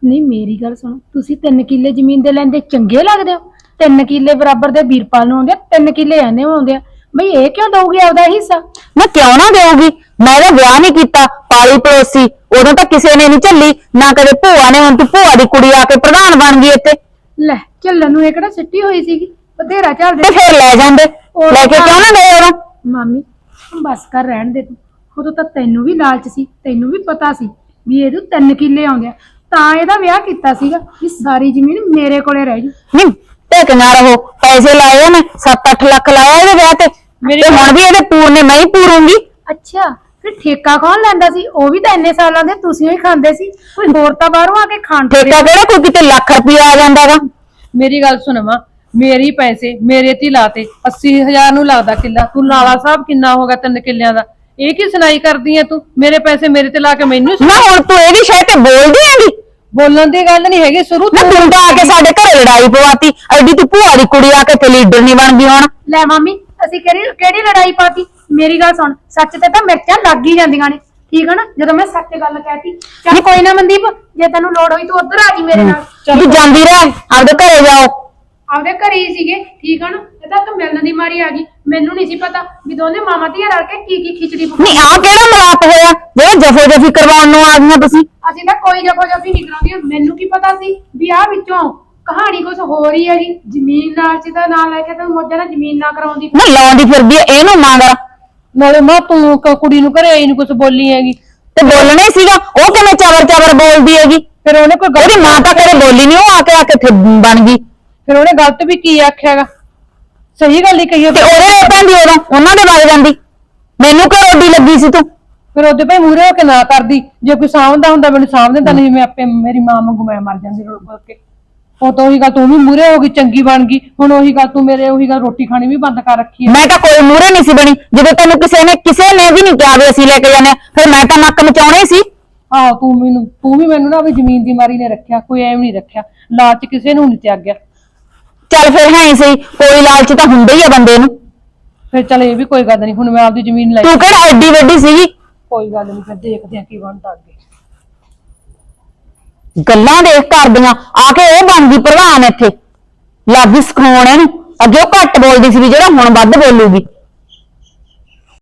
ਨਹੀਂ ਮੇਰੀ ਗੱਲ ਸੁਣੋ ਤੁਸੀਂ ਤਿੰਨ ਕਿੱਲੇ ਜ਼ਮੀਨ ਦੇ ਲੈਂਦੇ ਚੰਗੇ ਲੱਗਦੇ ਹੋ। ਤਿੰਨ ਕਿੱਲੇ ਬਰਾਬਰ ਦੇ ਵੀਰਪਾਲ ਨੂੰ ਆਉਂਦੇ ਆ ਤਿੰਨ ਕਿੱਲੇ ਆਨੇ ਆਉਂਦੇ ਆ। ਬਈ ਇਹ ਕਿਉਂ ਦਊਗੀ ਆਪਦਾ ਹਿੱਸਾ? ਨਾ ਕਿਉਂ ਨਾ ਦੇਊਗੀ? ਮੈਂ ਉਹਦਾ ਵਿਆਹ ਨਹੀਂ ਕੀਤਾ ਪਾਲੀ ਪੜੋਸੀ। ਉਦੋਂ ਤਾਂ ਕਿਸੇ ਨੇ ਨਹੀਂ ਝੱਲੀ ਨਾ ਕਦੇ ਭੂਆ ਨੇ ਹੁਣ ਤੂੰ ਭੂਆ ਦੀ ਕੁੜੀ ਆ ਕੇ ਪ੍ਰਧਾਨ ਬਣ ਗਈ ਇੱਥੇ। ਲੈ ਚੱਲਣ ਨੂੰ ਇਹ ਕਿਹੜਾ ਸਿੱਟੀ ਹੋਈ ਸੀਗੀ? ਬਥੇਰਾ ਤੇ ਚੱਲਦੇ ਫਿਰ ਲੈ ਜਾਂਦੇ। ਲੈ ਕੇ ਕਿਉਂ ਨਾ ਗਏ ਉਦੋਂ? ਮਾਮੀ ਬਸ ਕਰ ਰਹਿਣ ਦੇ ਤੂੰ। ਉਦੋਂ ਤਾਂ ਤੈਨੂੰ ਵੀ ਲਾਲਚ ਸੀ ਤੈਨੂੰ ਵੀ ਪਤਾ ਸੀ ਵੀ ਇਹਨੂੰ ਤਿੰਨ ਕਿੱਲੇ ਆਉਂਦੇ ਆ। ਤਾਂ ਇਹਦਾ ਵਿਆਹ ਕੀਤਾ ਸੀਗਾ ਕਿ ਸਾਰੀ ਜ਼ਮੀਨ ਮੇਰੇ ਕੋਲੇ ਰਹਿ ਜੂ। ਨਹੀਂ ਟੇਕ ਨਾ ਰਹੋ ਪੈਸੇ ਲਾਏ ਮੈਂ 7-8 ਲੱਖ ਲਾਇਆ ਇਹਦੇ ਵਿਆਹ ਤੇ। ਤੇ ਹੁਣ ਵੀ ਇਹਦੇ ਪੂਰਨੇ ਮੈਂ ਹੀ ਪੂਰੂੰਗੀ ਅੱਛਾ ਫਿਰ ਠੇਕਾ ਕੌਣ ਲੈਂਦਾ ਸੀ? ਉਹ ਵੀ ਤਾਂ ਇੰਨੇ ਸਾਲਾਂ ਦੇ ਤੁਸੀਂ ਹੀ ਖਾਂਦੇ ਸੀ। ਕੋਈ ਹੋਰ ਤਾਂ ਬਾਹਰੋਂ ਆ ਕੇ ਖਾਣ ਠੇਕਾ ਕਿਹੜਾ ਕੋਈ ਕਿਤੇ ਲੱਖ ਰੁਪਇਆ ਆ ਜਾਂਦਾਗਾ ਮੇਰੀ ਗੱਲ ਸੁਣ ਮਾਂ ਮੇਰੀ ਪੈਸੇ ਮੇਰੇ ਤੇ ਲਾਤੇ 80000 ਨੂੰ ਲੱਗਦਾ ਕਿੱਲਾ। ਤੂੰ ਲਾਲਾ ਸਾਹਿਬ ਕਿੰਨਾ ਹੋ ਗਿਆ ਤਿੰਨ ਕਿੱਲਿਆਂ ਦਾ? ਇਹ ਕੀ ਸੁਣਾਈ ਕਰਦੀ ਐ ਤੂੰ? ਮੇਰੇ ਪੈਸੇ ਮੇਰੇ ਤੇ ਲਾ ਕੇ ਮੈਨੂੰ ਨਾ ਹੁਣ ਤੂੰ ਇਹਦੀ ਸ਼ਾਇਦ ਤੇ ਬੋਲਦੀ ਆਂਗੀ ਬੋਲਣ ਦੀ ਗੱਲ ਨਹੀਂ ਹੈਗੀ ਸ਼ੁਰੂ ਨਾ ਤੋਂ ਤੂੰ ਤਾਂ ਆ ਕੇ ਸਾਡੇ ਘਰੇ ਲੜਾਈ ਪਵਾਤੀ। ਐਡੀ ਤੂੰ ਭੂਆ ਦੀ ਕੁੜੀ ਆ ਕੇ ਤੇ ਲੀਡਰ ਨਹੀਂ ਬਣਦੀ ਹੁਣ। ਲੈ ਮਾਮੀ ਅਸੀਂ ਕਿਹੜੀ ਕਿਹੜੀ ਲੜਾਈ ਪਾਤੀ? ਮੇਰੀ ਗੱਲ ਸੁਣ ਸੱਚ ਤੇ ਤਾਂ ਮਿਰਚਾਂ ਲੱਗ ਹੀ ਜਾਂਦੀਆਂ ਨੇ ਠੀਕ ਹੈ ਨਾ? ਜਦੋਂ ਮੈਂ ਸੱਚ ਗੱਲ ਕਹਿਤੀ ਚੱਲ ਕੋਈ ਨਾ ਮਨਦੀਪ ਜੇ ਤੈਨੂੰ ਲੋੜ ਹੋਈ ਤੂੰ ਉੱਧਰ ਆ ਜੀ ਮੇਰੇ ਨਾਲ। ਤੂੰ ਜਾਂਦੀ ਰਹਿ ਆਪਦੇ ਘਰੇ ਜਾਓ। ਆਪਦੇ ਘਰੇ ਹੀ ਸੀਗੇ ਠੀਕ ਹੈ ਨਾ? ਇਹ ਤਾਂ ਮਿਲਣ ਦੀ ਮਾਰੀ ਆ ਗਈ। ਮੈਨੂੰ ਨਹੀਂ ਸੀ ਪਤਾ ਵੀ ਦੋਨੇ ਮਾਮਾ ਧੀਆ ਰਲ ਕੇ ਕੀ ਕੀ ਖਿਚੜੀ ਪਕਾ ਨਹੀਂ ਆ ਕਿਹੜਾ ਮਲਾਪ ਹੋਇਆ? ਜਿਹੜਾ ਜਫੋ ਜਫੀ ਕਰਵਾਉਣ ਨੂੰ ਆ ਗਈਆਂ ਤੁਸੀਂ। ਅਸੀਂ ਤਾਂ ਕੋਈ ਜਫੋ ਜਫੀ ਨਹੀਂ ਕਰਾਉਂਦੀ ਮੈਨੂੰ ਕੀ ਪਤਾ ਸੀ ਵੀ ਆਹ ਵਿੱਚੋਂ ਕਹਾਣੀ ਕੁਝ ਹੋ ਰਹੀ ਹੈਗੀ। ਜ਼ਮੀਨ ਨਾਲ ਚ ਤਾਂ ਨਾਂ ਲੈ ਕੇ ਤਾਂ ਮੋਜਾ ਨਾਲ ਜ਼ਮੀਨ ਨਾ ਕਰਾਉਂਦੀ। ਨਾ ਲਾਉਂਦੀ ਫਿਰਦੀ ਐ ਇਹਨੂੰ ਮੰਗਰ ਨਾਲੇ ਮਾਂ ਤੂੰ ਕ- ਕੁੜੀ ਨੂੰ ਘਰੇ ਆਈ ਨੂੰ ਕੁਝ ਬੋਲੀ ਹੈਗੀ। ਤੇ ਬੋਲਣਾ ਹੀ ਸੀਗਾ। ਉਹ ਕਿਵੇਂ ਚਵਰ ਚਵਰ ਬੋਲਦੀ ਹੈਗੀ? ਫਿਰ ਉਹਨੇ ਕੋਈ ਉਹਦੀ ਮਾਂ ਤਾਂ ਕਦੇ ਬੋਲੀ ਨਹੀਂ ਉਹ ਆ ਕੇ ਆ ਕੇ ਇੱਥੇ ਬਣ ਗਈ। ਫਿਰ ਉਹਨੇ ਗਲਤ ਵੀ ਕੀ ਆਖਿਆਗਾ ਸਹੀ ਗੱਲ ਹੀ ਕਹੀ ਆ ਤੇ। ਉਹਦੇ ਨਾਲ ਪੈਂਦੀ ਉਦੋਂ ਉਹਨਾਂ ਦੇ ਵਗ ਜਾਂਦੀ। ਮੈਨੂੰ ਕਿਉਂ ਰੋਡੀ ਲੱਗੀ ਸੀ ਤੂੰ? ਫਿਰ ਉਹਦੇ ਭਾਈ ਮੂਰੇ ਹੋ ਕੇ ਨਾ ਕਰਦੀ। ਜੇ ਕੋਈ ਸਾਂਭਦਾ ਹੁੰਦਾ ਮੈਨੂੰ ਸਾਂਭ ਦਿੰਦਾ ਨਹੀਂ ਮੈਂ ਆਪੇ ਮੇਰੀ ਮਾਂ ਵਾਂਗੂ ਮੈਂ ਮਰ ਜਾਂਦੀ ਰੋੜ ਰੋੜ ਕੇ। ਉਹ ਤਾਂ ਉਹੀ ਗੱਲ ਤੂੰ ਵੀ ਮੂਰੇ ਹੋ ਗਈ ਚੰਗੀ ਬਣ ਗਈ। ਹੁਣ ਉਹੀ ਗੱਲ ਤੂੰ ਮੇਰੇ ਉਹੀ ਗੱਲ ਰੋਟੀ ਖਾਣੀ ਵੀ ਬੰਦ ਕਰ ਰੱਖੀ ਹੈ ਮੈਂ ਤਾਂ ਕੋਈ ਮੂਰੇ ਨਹੀਂ ਸੀ ਬਣੀ। ਜਦੋਂ ਤੈਨੂੰ ਕਿਸੇ ਨੇ ਕਿਸੇ ਨੇ ਵੀ ਨਹੀਂ ਕਿਹਾ ਵੀ ਅਸੀਂ ਲੈ ਕੇ ਜਾਣੇ ਆ, ਫਿਰ ਮੈਂ ਤਾਂ ਨੱਕ ਮਚਾਉਣਾ ਹੀ ਸੀ। ਆਹ ਤੂੰ ਮੈਨੂੰ ਤੂੰ ਵੀ ਮੈਨੂੰ ਨਾ ਵੀ ਜ਼ਮੀਨ ਦੀ ਮਾਰੀ ਨੇ ਰੱਖਿਆ ਕੋਈ ਐਵੇਂ ਨਹੀਂ ਰੱਖਿਆ। ਲਾਲਚ ਕਿਸੇ ਨੂੰ ਨਹੀਂ ਤਿਆਗਿਆ। ਚੱਲ ਫਿਰ ਹੈ ਹੀ ਸਹੀ ਕੋਈ ਲਾਲਚ ਤਾਂ ਹੁੰਦਾ ਹੀ ਆ ਬੰਦੇ ਨੂੰ। ਫਿਰ ਚੱਲ ਇਹ ਵੀ ਕੋਈ ਗੱਲ ਨਹੀਂ ਹੁਣ ਮੈਂ ਆਪਦੀ ਜ਼ਮੀਨ ਲੈ ਤੂੰ ਕਿਹੜਾ ਐਡੀ ਵੱਡੀ ਸੀਗੀ? ਕੋਈ ਗੱਲ ਨਹੀਂ ਫਿਰ ਦੇਖਦੇ ਆ ਕੀ ਬਣਦਾ ਅੱਗੇ। ਗੱਲਾਂ ਦੇਖ ਕਰਦੀਆਂ ਆ ਕੇ ਉਹ ਬਣ ਗਈ ਪ੍ਰਧਾਨ ਇੱਥੇ। ਲੱਗੀ ਸਿਖਾਉਣ ਇਹਨੂੰ। ਅੱਗੇ ਉਹ ਘੱਟ ਬੋਲਦੀ ਸੀ ਵੀ ਜਿਹੜਾ ਹੁਣ ਵੱਧ ਬੋਲੂਗੀ।